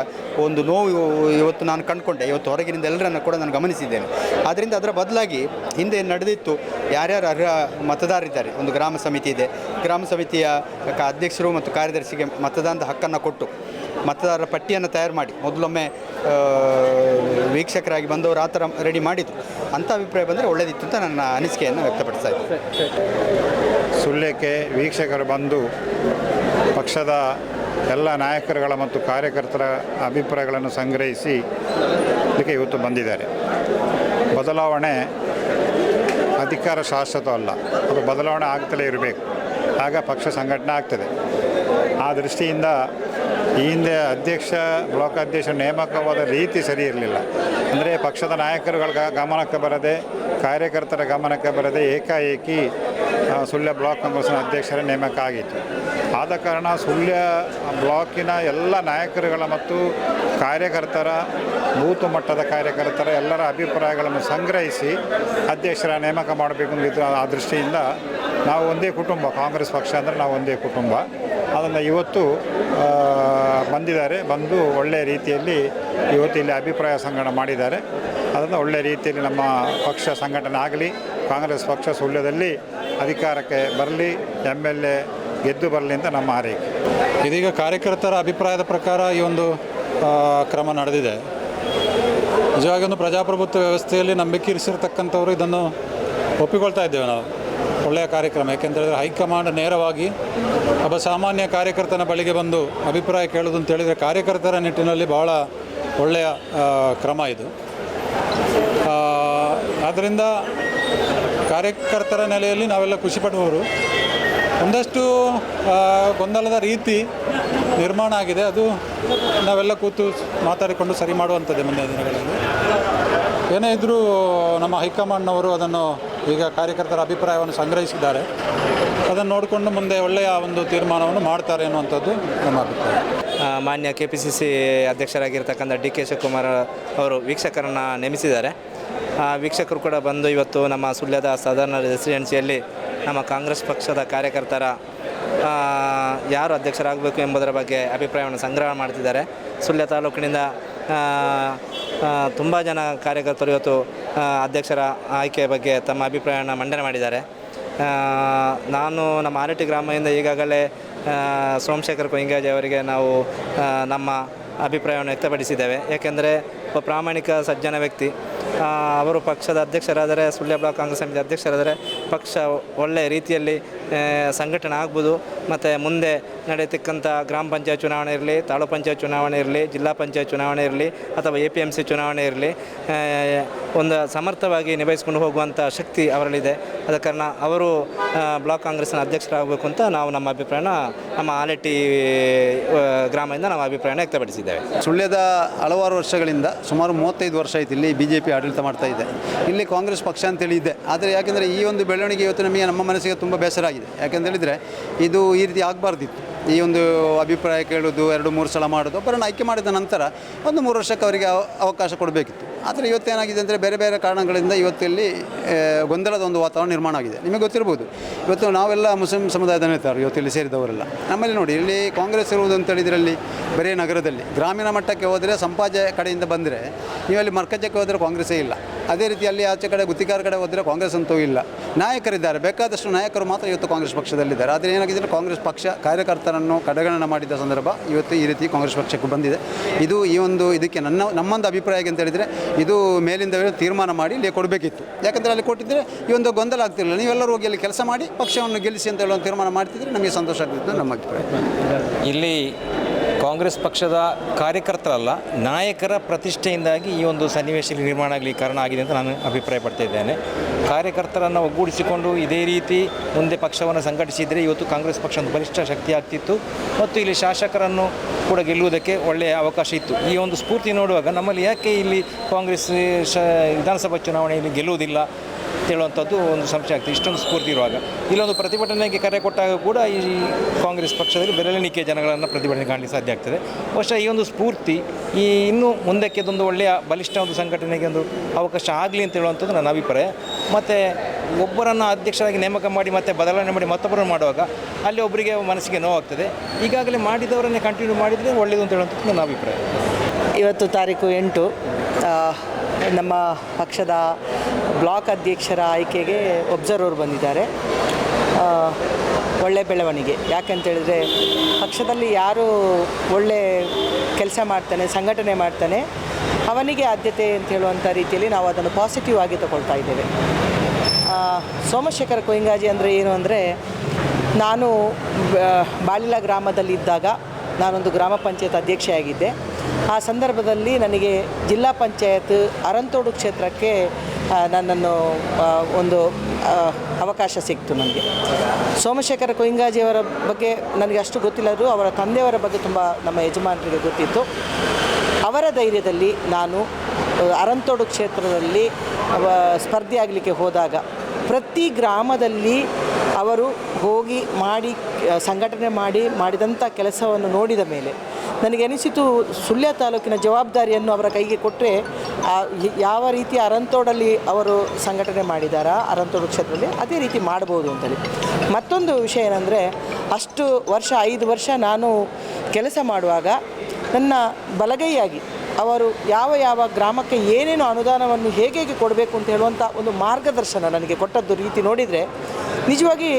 ಒಂದು ನೋವು ಇವತ್ತು ನಾನು ಕಂಡುಕೊಂಡೆ. ಇವತ್ತು ಹೊರಗಿನಿಂದ ಎಲ್ಲರನ್ನು ಕೂಡ ನಾನು ಗಮನಿಸಿದ್ದೇನೆ. ಆದ್ದರಿಂದ ಅದರ ಬದಲಾಗಿ ಹಿಂದೆ ನಡೆದಿತ್ತು ಯಾರ್ಯಾರು ಅರ್ಹ ಮತದಾರರಿದ್ದಾರೆ. ಒಂದು ಗ್ರಾಮ ಸಮಿತಿ ಇದೆ. ಗ್ರಾಮ ಸಮಿತಿಯ ಅಧ್ಯಕ್ಷರು ಮತ್ತು ಕಾರ್ಯದರ್ಶಿಗೆ ಮತದಾನದ ಹಕ್ಕನ್ನು ಕೊಟ್ಟು ಮತದಾರರ ಪಟ್ಟಿಯನ್ನು ತಯಾರು ಮಾಡಿ. ಮೊದಲೊಮ್ಮೆ ವೀಕ್ಷಕರಾಗಿ ಬಂದವರು ಆ ಥರ ರೆಡಿ ಮಾಡಿದ್ದು ಅಂಥ ಅಭಿಪ್ರಾಯ ಬಂದರೆ ಒಳ್ಳೆಯದಿತ್ತು ಅಂತ ನನ್ನ ಅನಿಸಿಕೆಯನ್ನು ವ್ಯಕ್ತಪಡಿಸ್ತಾ ಇದ್ದೀನಿ.
ಸುಳ್ಯಕ್ಕೆ ವೀಕ್ಷಕರು ಬಂದು ಪಕ್ಷದ ಎಲ್ಲ ನಾಯಕರುಗಳ ಮತ್ತು ಕಾರ್ಯಕರ್ತರ ಅಭಿಪ್ರಾಯಗಳನ್ನು ಸಂಗ್ರಹಿಸಿ ಇದಕ್ಕೆ ಇವತ್ತು ಬಂದಿದ್ದಾರೆ. ಬದಲಾವಣೆ ಅಧಿಕಾರ ಶಾಶ್ವತ ಅಲ್ಲ. ಅದು ಬದಲಾವಣೆ ಆಗ್ತಲೇ ಇರಬೇಕು. ಆಗ ಪಕ್ಷ ಸಂಘಟನೆ ಆಗ್ತದೆ. ಆ ದೃಷ್ಟಿಯಿಂದ ಈ ಹಿಂದೆ ಅಧ್ಯಕ್ಷ, ಬ್ಲಾಕ್ ಅಧ್ಯಕ್ಷ ನೇಮಕವಾದ ರೀತಿ ಸರಿ ಇರಲಿಲ್ಲ. ಅಂದರೆ ಪಕ್ಷದ ನಾಯಕರುಗಳ ಗಮನಕ್ಕೆ ಬರದೆ ಕಾರ್ಯಕರ್ತರ ಗಮನಕ್ಕೆ ಬರದೆ ಏಕಾಏಕಿ ಸುಳ್ಯ ಬ್ಲಾಕ್ ಕಾಂಗ್ರೆಸ್ನ ಅಧ್ಯಕ್ಷರ ನೇಮಕ ಆಗಿತ್ತು ಆದ ಕಾರಣ ಸುಳ್ಯ ಬ್ಲಾಕಿನ ಎಲ್ಲ ನಾಯಕರುಗಳ ಮತ್ತು ಕಾರ್ಯಕರ್ತರ, ಬೂತು ಮಟ್ಟದ ಕಾರ್ಯಕರ್ತರ ಎಲ್ಲರ ಅಭಿಪ್ರಾಯಗಳನ್ನು ಸಂಗ್ರಹಿಸಿ ಅಧ್ಯಕ್ಷರ ನೇಮಕ ಮಾಡಬೇಕು ಆ ದೃಷ್ಟಿಯಿಂದ ನಾವು ಒಂದೇ ಕುಟುಂಬ, ಕಾಂಗ್ರೆಸ್ ಪಕ್ಷ ಅಂದರೆ ನಾವು ಒಂದೇ ಕುಟುಂಬ. ಅದನ್ನು ಇವತ್ತು ಬಂದಿದ್ದಾರೆ. ಬಂದು ಒಳ್ಳೆಯ ರೀತಿಯಲ್ಲಿ ಇವತ್ತು ಇಲ್ಲಿ ಅಭಿಪ್ರಾಯ ಸಂಗ್ರಹಣ ಮಾಡಿದ್ದಾರೆ. ಅದನ್ನು ಒಳ್ಳೆಯ ರೀತಿಯಲ್ಲಿ ನಮ್ಮ ಪಕ್ಷ ಸಂಘಟನೆ ಆಗಲಿ, ಕಾಂಗ್ರೆಸ್ ಪಕ್ಷ ಸುಳ್ಯದಲ್ಲಿ ಅಧಿಕಾರಕ್ಕೆ ಬರಲಿ ಎಂ ಎಲ್ ಎ ಗೆದ್ದು ಬರಲಿ ಅಂತ ನಮ್ಮ ಆರೈಕೆ
ಇದೀಗ ಕಾರ್ಯಕರ್ತರ ಅಭಿಪ್ರಾಯದ ಪ್ರಕಾರ ಈ ಒಂದು ಕ್ರಮ ನಡೆದಿದೆ. ನಿಜವಾಗಿ ಪ್ರಜಾಪ್ರಭುತ್ವ ವ್ಯವಸ್ಥೆಯಲ್ಲಿ ನಂಬಿಕೆ ಇರಿಸಿರ್ತಕ್ಕಂಥವ್ರು ಇದನ್ನು ಒಪ್ಪಿಕೊಳ್ತಾ ಇದ್ದೇವೆ ನಾವು. ಒಳ್ಳೆಯ ಕಾರ್ಯಕ್ರಮ ಯಾಕೆಂತೇಳಿದ್ರೆ ಹೈಕಮಾಂಡ್ ನೇರವಾಗಿ ಒಬ್ಬ ಸಾಮಾನ್ಯ ಕಾರ್ಯಕರ್ತನ ಬಳಿಗೆ ಬಂದು ಅಭಿಪ್ರಾಯ ಕೇಳೋದು ಅಂತ ಹೇಳಿದರೆ ಕಾರ್ಯಕರ್ತರ ನಿಟ್ಟಿನಲ್ಲಿ ಭಾಳ ಒಳ್ಳೆಯ ಕ್ರಮ ಇದು. ಆದ್ದರಿಂದ ಕಾರ್ಯಕರ್ತರ ನೆಲೆಯಲ್ಲಿ ನಾವೆಲ್ಲ ಖುಷಿಪಡುವವರು ಒಂದಷ್ಟು ಗೊಂದಲದ ರೀತಿ ನಿರ್ಮಾಣ ಆಗಿದೆ. ಅದು ನಾವೆಲ್ಲ ಕೂತು ಮಾತಾಡಿಕೊಂಡು ಸರಿ ಮಾಡುವಂಥದ್ದೇ ಮುಂದಿನ ದಿನಗಳಲ್ಲಿ. ಏನೇ ಇದ್ದರೂ ನಮ್ಮ ಹೈಕಮಾಂಡ್ನವರು ಅದನ್ನು ಈಗ ಕಾರ್ಯಕರ್ತರ ಅಭಿಪ್ರಾಯವನ್ನು ಸಂಗ್ರಹಿಸಿದ್ದಾರೆ. ಅದನ್ನು ನೋಡಿಕೊಂಡು ಮುಂದೆ ಒಳ್ಳೆಯ ಒಂದು ತೀರ್ಮಾನವನ್ನು ಮಾಡ್ತಾರೆ ಅನ್ನುವಂಥದ್ದು ನಮ್ಮ ಅಭಿಪ್ರಾಯ.
ಮಾನ್ಯ ಕೆ ಪಿ ಸಿ ಸಿ ಅಧ್ಯಕ್ಷರಾಗಿರ್ತಕ್ಕಂಥ ಡಿ ಕೆ ಶಿವಕುಮಾರ್ ಅವರು ವೀಕ್ಷಕರನ್ನು ನೇಮಿಸಿದ್ದಾರೆ. ವೀಕ್ಷಕರು ಕೂಡ ಬಂದು ಇವತ್ತು ನಮ್ಮ ಸುಳ್ಯದ ಸದರ್ನ ರೆಸಿಡೆನ್ಸಿಯಲ್ಲಿ ನಮ್ಮ ಕಾಂಗ್ರೆಸ್ ಪಕ್ಷದ ಕಾರ್ಯಕರ್ತರ ಯಾರು ಅಧ್ಯಕ್ಷರಾಗಬೇಕು ಎಂಬುದರ ಬಗ್ಗೆ ಅಭಿಪ್ರಾಯವನ್ನು ಸಂಗ್ರಹ ಮಾಡ್ತಿದ್ದಾರೆ. ಸುಳ್ಯ ತಾಲೂಕಿನಿಂದ ತುಂಬ ಜನ ಕಾರ್ಯಕರ್ತರು ಇವತ್ತು ಅಧ್ಯಕ್ಷರ ಆಯ್ಕೆ ಬಗ್ಗೆ ತಮ್ಮ ಅಭಿಪ್ರಾಯವನ್ನು ಮಂಡನೆ ಮಾಡಿದ್ದಾರೆ. ನಾನು ನಮ್ಮ ಆರಟಿ ಗ್ರಾಮದಿಂದ ಈಗಾಗಲೇ ಸೋಮಶೇಖರ್ ಕೊಯ್ಂಗಾಜಿ ಅವರಿಗೆ ನಾವು ನಮ್ಮ ಅಭಿಪ್ರಾಯವನ್ನು ವ್ಯಕ್ತಪಡಿಸಿದ್ದೇವೆ. ಯಾಕೆಂದರೆ ಒಬ್ಬ ಪ್ರಾಮಾಣಿಕ ಸಜ್ಜನ ವ್ಯಕ್ತಿ. ಅವರು ಪಕ್ಷದ ಅಧ್ಯಕ್ಷರಾದರೆ, ಸುಳ್ಯ ಬ್ಲಾಕ್ ಕಾಂಗ್ರೆಸ್ ಸಮಿತಿ ಅಧ್ಯಕ್ಷರಾದರೆ ಪಕ್ಷ ಒಳ್ಳೆಯ ರೀತಿಯಲ್ಲಿ ಸಂಘಟನೆ ಆಗ್ಬೋದು. ಮತ್ತು ಮುಂದೆ ನಡೆಯತಕ್ಕಂಥ ಗ್ರಾಮ ಪಂಚಾಯತ್ ಚುನಾವಣೆ ಇರಲಿ, ತಾಲೂಕು ಪಂಚಾಯತ್ ಚುನಾವಣೆ ಇರಲಿ, ಜಿಲ್ಲಾ ಪಂಚಾಯತ್ ಚುನಾವಣೆ ಇರಲಿ, ಅಥವಾ ಎ ಪಿ ಎಂ ಸಿ ಚುನಾವಣೆ ಇರಲಿ ಒಂದು ಸಮರ್ಥವಾಗಿ ನಿಭಾಯಿಸ್ಕೊಂಡು ಹೋಗುವಂಥ ಶಕ್ತಿ ಅವರಲ್ಲಿದೆ. ಅದ ಕಾರಣ ಅವರು ಬ್ಲಾಕ್ ಕಾಂಗ್ರೆಸ್ನ ಅಧ್ಯಕ್ಷರಾಗಬೇಕು ಅಂತ ನಾವು ನಮ್ಮ ಅಭಿಪ್ರಾಯನ, ನಮ್ಮ ಆಲೆಟ್ಟಿ ಗ್ರಾಮದಿಂದ ನಾವು ಅಭಿಪ್ರಾಯನ ವ್ಯಕ್ತಪಡಿಸಿದ್ದೇವೆ.
ಸುಳ್ಯದ ಹಲವಾರು ವರ್ಷಗಳಿಂದ ಸುಮಾರು ಮೂವತ್ತೈದು ವರ್ಷ ಆಯ್ತು ಇಲ್ಲಿ ಬಿ ಜೆ ಪಿ ಆಡಳಿತ ಮಾಡ್ತಾ ಇದೆ. ಇಲ್ಲಿ ಕಾಂಗ್ರೆಸ್ ಪಕ್ಷ ಅಂತೇಳಿ ಇದೆ. ಆದರೆ ಯಾಕೆಂದರೆ ಈ ಒಂದು ಬೆಳವಣಿಗೆ ಇವತ್ತು ನಮಗೆ ನಮ್ಮ ಮನಸ್ಸಿಗೆ ತುಂಬ ಬೇಸರ ಆಗಿದೆ. ಯಾಕೆಂತ ಹೇಳಿದರೆ ಇದು ಈ ರೀತಿ ಆಗಬಾರ್ದಿತ್ತು. ಈ ಒಂದು ಅಭಿಪ್ರಾಯ ಕೇಳೋದು ಎರಡು ಮೂರು ಸಲ ಮಾಡೋದು ಒಬ್ಬರನ್ನು ಆಯ್ಕೆ ಮಾಡಿದ ನಂತರ ಒಂದು ಮೂರು ವರ್ಷಕ್ಕೆ ಅವರಿಗೆ ಅವ- ಅವಕಾಶ ಕೊಡಬೇಕಿತ್ತು. ಆದರೆ ಇವತ್ತೇನಾಗಿದೆ ಅಂದರೆ ಬೇರೆ ಬೇರೆ ಕಾರಣಗಳಿಂದ ಇವತ್ತಲ್ಲಿ ಗೊಂದಲದ ಒಂದು ವಾತಾವರಣ ನಿರ್ಮಾಣ ಆಗಿದೆ. ನಿಮಗೆ ಗೊತ್ತಿರ್ಬೋದು. ಇವತ್ತು ನಾವೆಲ್ಲ ಮುಸ್ಲಿಂ ಸಮುದಾಯದ ನೇತಾರರು ಇವತ್ತು ಇಲ್ಲಿ ಸೇರಿದವರೆಲ್ಲ. ನಮ್ಮಲ್ಲಿ ನೋಡಿ, ಇಲ್ಲಿ ಕಾಂಗ್ರೆಸ್ ಇರುವುದು ಅಂತ ಹೇಳಿದ್ರಲ್ಲಿ ಬರೀ ನಗರದಲ್ಲಿ. ಗ್ರಾಮೀಣ ಮಟ್ಟಕ್ಕೆ ಹೋದರೆ ಸಂಪಾಜೆ ಕಡೆಯಿಂದ ಬಂದರೆ, ನೀವಲ್ಲಿ ಮರ್ಕಜಕ್ಕೆ ಹೋದರೆ ಕಾಂಗ್ರೆಸ್ಸೇ ಇಲ್ಲ. ಅದೇ ರೀತಿ ಅಲ್ಲಿ ಆಚೆ ಕಡೆ ಗುತ್ತಿಗಾರ ಕಡೆ ಹೋದರೆ ಕಾಂಗ್ರೆಸ್ ಅಂತೂ ಇಲ್ಲ. ನಾಯಕರಿದ್ದಾರೆ. ಬೇಕಾದಷ್ಟು ನಾಯಕರು ಮಾತ್ರ ಇವತ್ತು ಕಾಂಗ್ರೆಸ್ ಪಕ್ಷದಲ್ಲಿದ್ದಾರೆ. ಆದರೆ ಏನಾಗಿದೆ ಕಾಂಗ್ರೆಸ್ ಪಕ್ಷ ಕಾರ್ಯಕರ್ತರನ್ನು ಕಡೆಗಣನ ಮಾಡಿದ ಸಂದರ್ಭ ಇವತ್ತು ಈ ರೀತಿ ಕಾಂಗ್ರೆಸ್ ಪಕ್ಷಕ್ಕೆ ಬಂದಿದೆ. ಇದು ಈ ಒಂದು ಇದಕ್ಕೆ ನನ್ನ, ನಮ್ಮೊಂದು ಅಭಿಪ್ರಾಯ ಅಂತ ಹೇಳಿದರೆ, ಇದು ಮೇಲಿಂದ ತೀರ್ಮಾನ ಮಾಡಿ ಇಲ್ಲಿ ಕೊಡಬೇಕಿತ್ತು. ಯಾಕಂದರೆ ಅಲ್ಲಿ ಕೊಟ್ಟಿದ್ದರೆ ಈ ಒಂದು ಗೊಂದಲ ಆಗ್ತಿರಲಿಲ್ಲ. ನೀವೆಲ್ಲರೂ ಹೋಗಿ ಅಲ್ಲಿ ಕೆಲಸ ಮಾಡಿ ಪಕ್ಷವನ್ನು ಗೆಲ್ಲಿಸಿ ಅಂತ ಹೇಳೋ ತೀರ್ಮಾನ ಮಾಡ್ತಿದ್ರೆ ನಮಗೆ ಸಂತೋಷ ಆಗ್ತಿತ್ತು ನಮ್ಮ ಅಭಿಪ್ರಾಯ.
ಇಲ್ಲಿ ಕಾಂಗ್ರೆಸ್ ಪಕ್ಷದ ಕಾರ್ಯಕರ್ತರಲ್ಲ, ನಾಯಕರ ಪ್ರತಿಷ್ಠೆಯಿಂದಾಗಿ ಈ ಒಂದು ಸನ್ನಿವೇಶ ನಿರ್ಮಾಣ ಆಗಲಿಕ್ಕೆ ಕಾರಣ ಆಗಿದೆ ಅಂತ ನಾನು ಅಭಿಪ್ರಾಯ ಪಡ್ತಾ ಇದ್ದೇನೆ. ಕಾರ್ಯಕರ್ತರನ್ನು ಒಗ್ಗೂಡಿಸಿಕೊಂಡು ಇದೇ ರೀತಿ ಮುಂದೆ ಪಕ್ಷವನ್ನು ಸಂಘಟಿಸಿದರೆ ಇವತ್ತು ಕಾಂಗ್ರೆಸ್ ಪಕ್ಷ ಒಂದು ಬಲಿಷ್ಠ ಶಕ್ತಿ ಆಗ್ತಿತ್ತು ಮತ್ತು ಇಲ್ಲಿ ಶಾಸಕರನ್ನು ಕೂಡ ಗೆಲ್ಲುವುದಕ್ಕೆ ಒಳ್ಳೆಯ ಅವಕಾಶ ಇತ್ತು. ಈ ಒಂದು ಸ್ಫೂರ್ತಿ ನೋಡುವಾಗ ನಮ್ಮಲ್ಲಿ ಯಾಕೆ ಇಲ್ಲಿ ಕಾಂಗ್ರೆಸ್ ವಿಧಾನಸಭಾ ಚುನಾವಣೆಯಲ್ಲಿ ಗೆಲ್ಲುವುದಿಲ್ಲ? ಹೇಳುವಂಥದ್ದು ಒಂದು ಸಂಶಯ ಆಗ್ತದೆ. ಇಷ್ಟೊಂದು ಸ್ಫೂರ್ತಿ ಇರುವಾಗ. ಇಲ್ಲೊಂದು ಪ್ರತಿಭಟನೆಗೆ ಕರೆ ಕೊಟ್ಟಾಗ ಕೂಡ ಈ ಕಾಂಗ್ರೆಸ್ ಪಕ್ಷದಲ್ಲಿ ಬೆರಳೆಣಿಕೆ ಜನಗಳನ್ನು ಪ್ರತಿಭಟನೆ ಕಾಣಲಿಕ್ಕೆ ಸಾಧ್ಯ ಆಗ್ತದೆ. ಬಹುಶಃ ಈ ಒಂದು ಸ್ಫೂರ್ತಿ, ಈ ಇನ್ನೂ ಮುಂದಕ್ಕೆ ಒಂದು ಒಳ್ಳೆಯ ಬಲಿಷ್ಠ ಒಂದು ಸಂಘಟನೆಗೆ ಒಂದು ಅವಕಾಶ ಆಗಲಿ ಅಂತ ಹೇಳುವಂಥದ್ದು ನನ್ನ ಅಭಿಪ್ರಾಯ. ಮತ್ತು ಒಬ್ಬರನ್ನು ಅಧ್ಯಕ್ಷರಾಗಿ ನೇಮಕ ಮಾಡಿ, ಮತ್ತೆ ಬದಲಾವಣೆ ಮಾಡಿ ಮತ್ತೊಬ್ಬರನ್ನು ಮಾಡುವಾಗ ಅಲ್ಲಿ ಒಬ್ಬರಿಗೆ ಮನಸ್ಸಿಗೆ ನೋವಾಗ್ತದೆ ಈಗಾಗಲೇ ಮಾಡಿದವರನ್ನೇ ಕಂಟಿನ್ಯೂ ಮಾಡಿದರೆ ಒಳ್ಳೆಯದು ಅಂತ ಹೇಳುವಂಥದ್ದು ನನ್ನ ಅಭಿಪ್ರಾಯ.
ಇವತ್ತು ತಾರೀಕು ಎಂಟು ನಮ್ಮ ಪಕ್ಷದ ಬ್ಲಾಕ್ ಅಧ್ಯಕ್ಷರ ಆಯ್ಕೆಗೆ ಒಬ್ಸರ್ವರ್ ಬಂದಿದ್ದಾರೆ. ಒಳ್ಳೆ ಬೆಳವಣಿಗೆ. ಯಾಕಂತೇಳಿದರೆ ಪಕ್ಷದಲ್ಲಿ ಯಾರು ಒಳ್ಳೆ ಕೆಲಸ ಮಾಡ್ತಾನೆ, ಸಂಘಟನೆ ಮಾಡ್ತಾನೆ, ಅವನಿಗೆ ಆದ್ಯತೆ ಅಂತ ಹೇಳುವಂಥ ರೀತಿಯಲ್ಲಿ ನಾವು ಅದನ್ನು ಪಾಸಿಟಿವ್ ಆಗಿ ತಗೊಳ್ತಾ ಇದ್ದೇವೆ. ಸೋಮಶೇಖರ ಕೊಯಿಂಗಾಜಿ ಅಂದರೆ ಏನು ಅಂದರೆ ನಾನು ಬಾಳಿಲ ಗ್ರಾಮದಲ್ಲಿದ್ದಾಗ ನಾನೊಂದು ಗ್ರಾಮ ಪಂಚಾಯತ್ ಅಧ್ಯಕ್ಷೆಯಾಗಿದ್ದೆ. ಆ ಸಂದರ್ಭದಲ್ಲಿ ನನಗೆ ಜಿಲ್ಲಾ ಪಂಚಾಯತ್ ಅರಂತೋಡು ಕ್ಷೇತ್ರಕ್ಕೆ ನನ್ನನ್ನು ಒಂದು ಅವಕಾಶ ಸಿಕ್ತು ನನಗೆ. ಸೋಮಶೇಖರ ಕೊಯಿಂಗಾಜಿಯವರ ಬಗ್ಗೆ ನನಗೆ ಅಷ್ಟು ಗೊತ್ತಿಲ್ಲರೂ ಅವರ ತಂದೆಯವರ ಬಗ್ಗೆ ತುಂಬ ನಮ್ಮ ಯಜಮಾನರಿಗೆ ಗೊತ್ತಿತ್ತು. ಅವರ ಧೈರ್ಯದಲ್ಲಿ ನಾನು ಅರಂತೋಡು ಕ್ಷೇತ್ರದಲ್ಲಿ ಅವ, ಸ್ಪರ್ಧೆ ಆಗಲಿಕ್ಕೆ ಹೋದಾಗ, ಪ್ರತಿ ಗ್ರಾಮದಲ್ಲಿ ಅವರು ಹೋಗಿ ಮಾಡಿ ಸಂಘಟನೆ ಮಾಡಿ ಮಾಡಿದಂಥ ಕೆಲಸವನ್ನು ನೋಡಿದ ಮೇಲೆ ನನಗೆ ಅನಿಸಿತು ಸುಳ್ಯ ತಾಲೂಕಿನ ಜವಾಬ್ದಾರಿಯನ್ನು ಅವರ ಕೈಗೆ ಕೊಟ್ಟರೆ ಯಾವ ರೀತಿ ಅರಂತೋಡಲ್ಲಿ ಅವರು ಸಂಘಟನೆ ಮಾಡಿದಾರ, ಅರಂತೋಡು ಕ್ಷೇತ್ರದಲ್ಲಿ ಅದೇ ರೀತಿ ಮಾಡ್ಬೋದು ಅಂತೇಳಿ. ಮತ್ತೊಂದು ವಿಷಯ ಏನಂದರೆ, ಅಷ್ಟು ವರ್ಷ, ಐದು ವರ್ಷ ನಾನು ಕೆಲಸ ಮಾಡುವಾಗ ನನ್ನ ಬಲಗೈಯಾಗಿ ಅವರು ಯಾವ ಯಾವ ಗ್ರಾಮಕ್ಕೆ ಏನೇನು ಅನುದಾನವನ್ನು ಹೇಗೆ ಹೇಗೆ ಕೊಡಬೇಕು ಅಂತ ಹೇಳುವಂಥ ಒಂದು ಮಾರ್ಗದರ್ಶನ ನನಗೆ ಕೊಟ್ಟದ್ದು ರೀತಿ ನೋಡಿದರೆ ನಿಜವಾಗಿ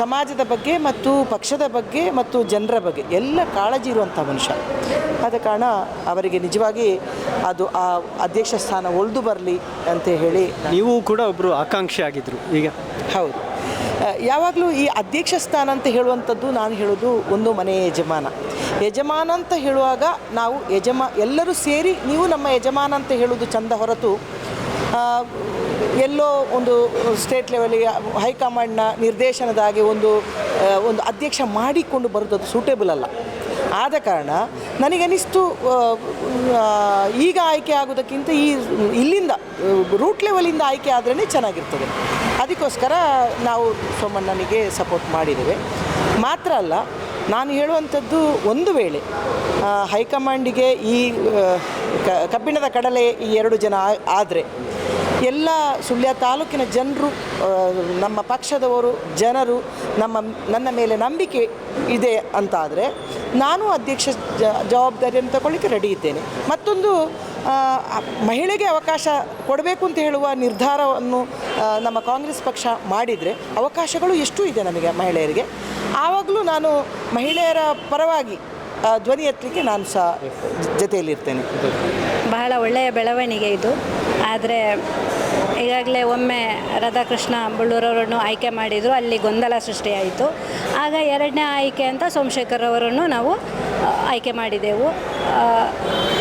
ಸಮಾಜದ ಬಗ್ಗೆ ಮತ್ತು ಪಕ್ಷದ ಬಗ್ಗೆ ಮತ್ತು ಜನರ ಬಗ್ಗೆ ಎಲ್ಲ ಕಾಳಜಿ ಇರುವಂಥ ಮನುಷ್ಯ. ಆದ ಕಾರಣ ಅವರಿಗೆ ನಿಜವಾಗಿ ಅದು ಆ ಅಧ್ಯಕ್ಷ ಸ್ಥಾನ ಒಳ್ದು ಬರಲಿ ಅಂತ ಹೇಳಿ
ನೀವು ಕೂಡ ಒಬ್ಬರು ಆಕಾಂಕ್ಷಿ ಆಗಿದ್ದರು ಈಗ.
ಹೌದು. ಯಾವಾಗಲೂ ಈ ಅಧ್ಯಕ್ಷ ಸ್ಥಾನ ಅಂತ ಹೇಳುವಂಥದ್ದು ನಾನು ಹೇಳೋದು ಒಂದು ಮನೆಯ ಯಜಮಾನ. ಯಜಮಾನ ಅಂತ ಹೇಳುವಾಗ ನಾವು ಯಜಮಾ ಎಲ್ಲರೂ ಸೇರಿ ನೀವು ನಮ್ಮ ಯಜಮಾನ ಅಂತ ಹೇಳೋದು ಚಂದ ಹೊರತು ಎಲ್ಲೋ ಒಂದು ಸ್ಟೇಟ್ ಲೆವೆಲಿಗೆ ಹೈಕಮಾಂಡ್ನ ನಿರ್ದೇಶನದಾಗಿ ಒಂದು ಒಂದು ಅಧ್ಯಕ್ಷ ಮಾಡಿಕೊಂಡು ಬರೋದು ಅದು ಸೂಟೇಬಲ್ ಅಲ್ಲ. ಆದ ಕಾರಣ ನನಗನಿಸ್ತು ಈಗ ಆಯ್ಕೆ ಆಗೋದಕ್ಕಿಂತ ಈ ಇಲ್ಲಿಂದ ರೂಟ್ ಲೆವೆಲಿಂದ ಆಯ್ಕೆ ಆದ್ರೇ ಚೆನ್ನಾಗಿರ್ತದೆ. ಅದಕ್ಕೋಸ್ಕರ ನಾವು ಸೋಮಣ್ಣನಿಗೆ ಸಪೋರ್ಟ್ ಮಾಡಿದ್ದೇವೆ. ಮಾತ್ರ ಅಲ್ಲ, ನಾನು ಹೇಳುವಂಥದ್ದು ಒಂದು ವೇಳೆ ಹೈಕಮಾಂಡಿಗೆ ಈ ಕಬ್ಬಿಣದ ಕಡಲೆ ಈ ಎರಡು ಜನ ಆದರೆ ಎಲ್ಲ ಸುಳ್ಯ ತಾಲೂಕಿನ ಜನರು ನಮ್ಮ ಪಕ್ಷದವರು, ಜನರು, ನಮ್ಮ, ನನ್ನ ಮೇಲೆ ನಂಬಿಕೆ ಇದೆ ಅಂತಾದರೆ ನಾನು ಅಧ್ಯಕ್ಷ ಜವಾಬ್ದಾರಿಯನ್ನು ತಗೊಳ್ಳಿಕ್ಕೆ ರೆಡಿ ಇದ್ದೇನೆ. ಮತ್ತೊಂದು ಮಹಿಳೆಗೆ ಅವಕಾಶ ಕೊಡಬೇಕು ಅಂತ ಹೇಳುವ ನಿರ್ಧಾರವನ್ನು ನಮ್ಮ ಕಾಂಗ್ರೆಸ್ ಪಕ್ಷ ಮಾಡಿದರೆ ಅವಕಾಶಗಳು ಎಷ್ಟು ಇದೆ ನಮಗೆ ಮಹಿಳೆಯರಿಗೆ. ಆವಾಗಲೂ ನಾನು ಮಹಿಳೆಯರ ಪರವಾಗಿ ಧ್ವನಿ ಎತ್ತಲಿಕ್ಕೆ ನಾನು ಸಹ ಜೊತೆಯಲ್ಲಿರ್ತೇನೆ.
ಬಹಳ ಒಳ್ಳೆಯ ಬೆಳವಣಿಗೆ ಇದು. ಆದರೆ ಈಗಾಗಲೇ ಒಮ್ಮೆ ರಾಧಾಕೃಷ್ಣ ಬಳ್ಳೂರವರನ್ನು ಆಯ್ಕೆ ಮಾಡಿದರು, ಅಲ್ಲಿ ಗೊಂದಲ ಸೃಷ್ಟಿಯಾಯಿತು. ಆಗ ಎರಡನೇ ಆಯ್ಕೆ ಅಂತ ಸೋಮಶೇಖರ್ ಅವರನ್ನು ನಾವು ಆಯ್ಕೆ ಮಾಡಿದೆವು.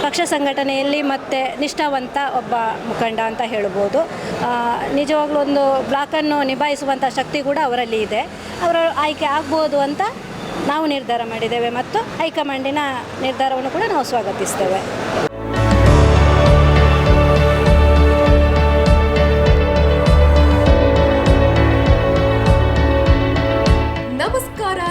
ಪಕ್ಷ ಸಂಘಟನೆಯಲ್ಲಿ ಮತ್ತೆ ನಿಷ್ಠಾವಂತ ಒಬ್ಬ ಮುಖಂಡ ಅಂತ ಹೇಳ್ಬೋದು. ನಿಜವಾಗ್ಲೂ ಒಂದು ಬ್ಲಾಕನ್ನು ನಿಭಾಯಿಸುವಂಥ ಶಕ್ತಿ ಕೂಡ ಅವರಲ್ಲಿ ಇದೆ. ಅವರ ಆಯ್ಕೆ ಆಗ್ಬೋದು ಅಂತ ನಾವು ನಿರ್ಧಾರ ಮಾಡಿದ್ದೇವೆ ಮತ್ತು ಹೈಕಮಾಂಡಿನ ನಿರ್ಧಾರವನ್ನು ಕೂಡ ನಾವು ಸ್ವಾಗತಿಸ್ತೇವೆ.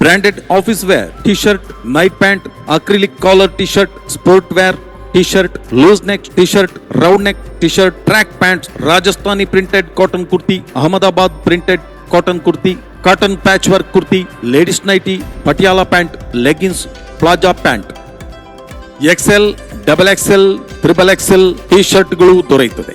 Branded office wear T shirt night pant acrylic collar T shirt sport wear T shirt loose neck T shirt round neck T shirt track pants Rajasthani printed cotton kurti Ahmedabad printed cotton kurti cotton patch work kurti ladies nighty Patiala pant leggings palazzo pant XL double XL triple XL T ಶರ್ಟ್ಗಳು ದೊರೆಯುತ್ತದೆ.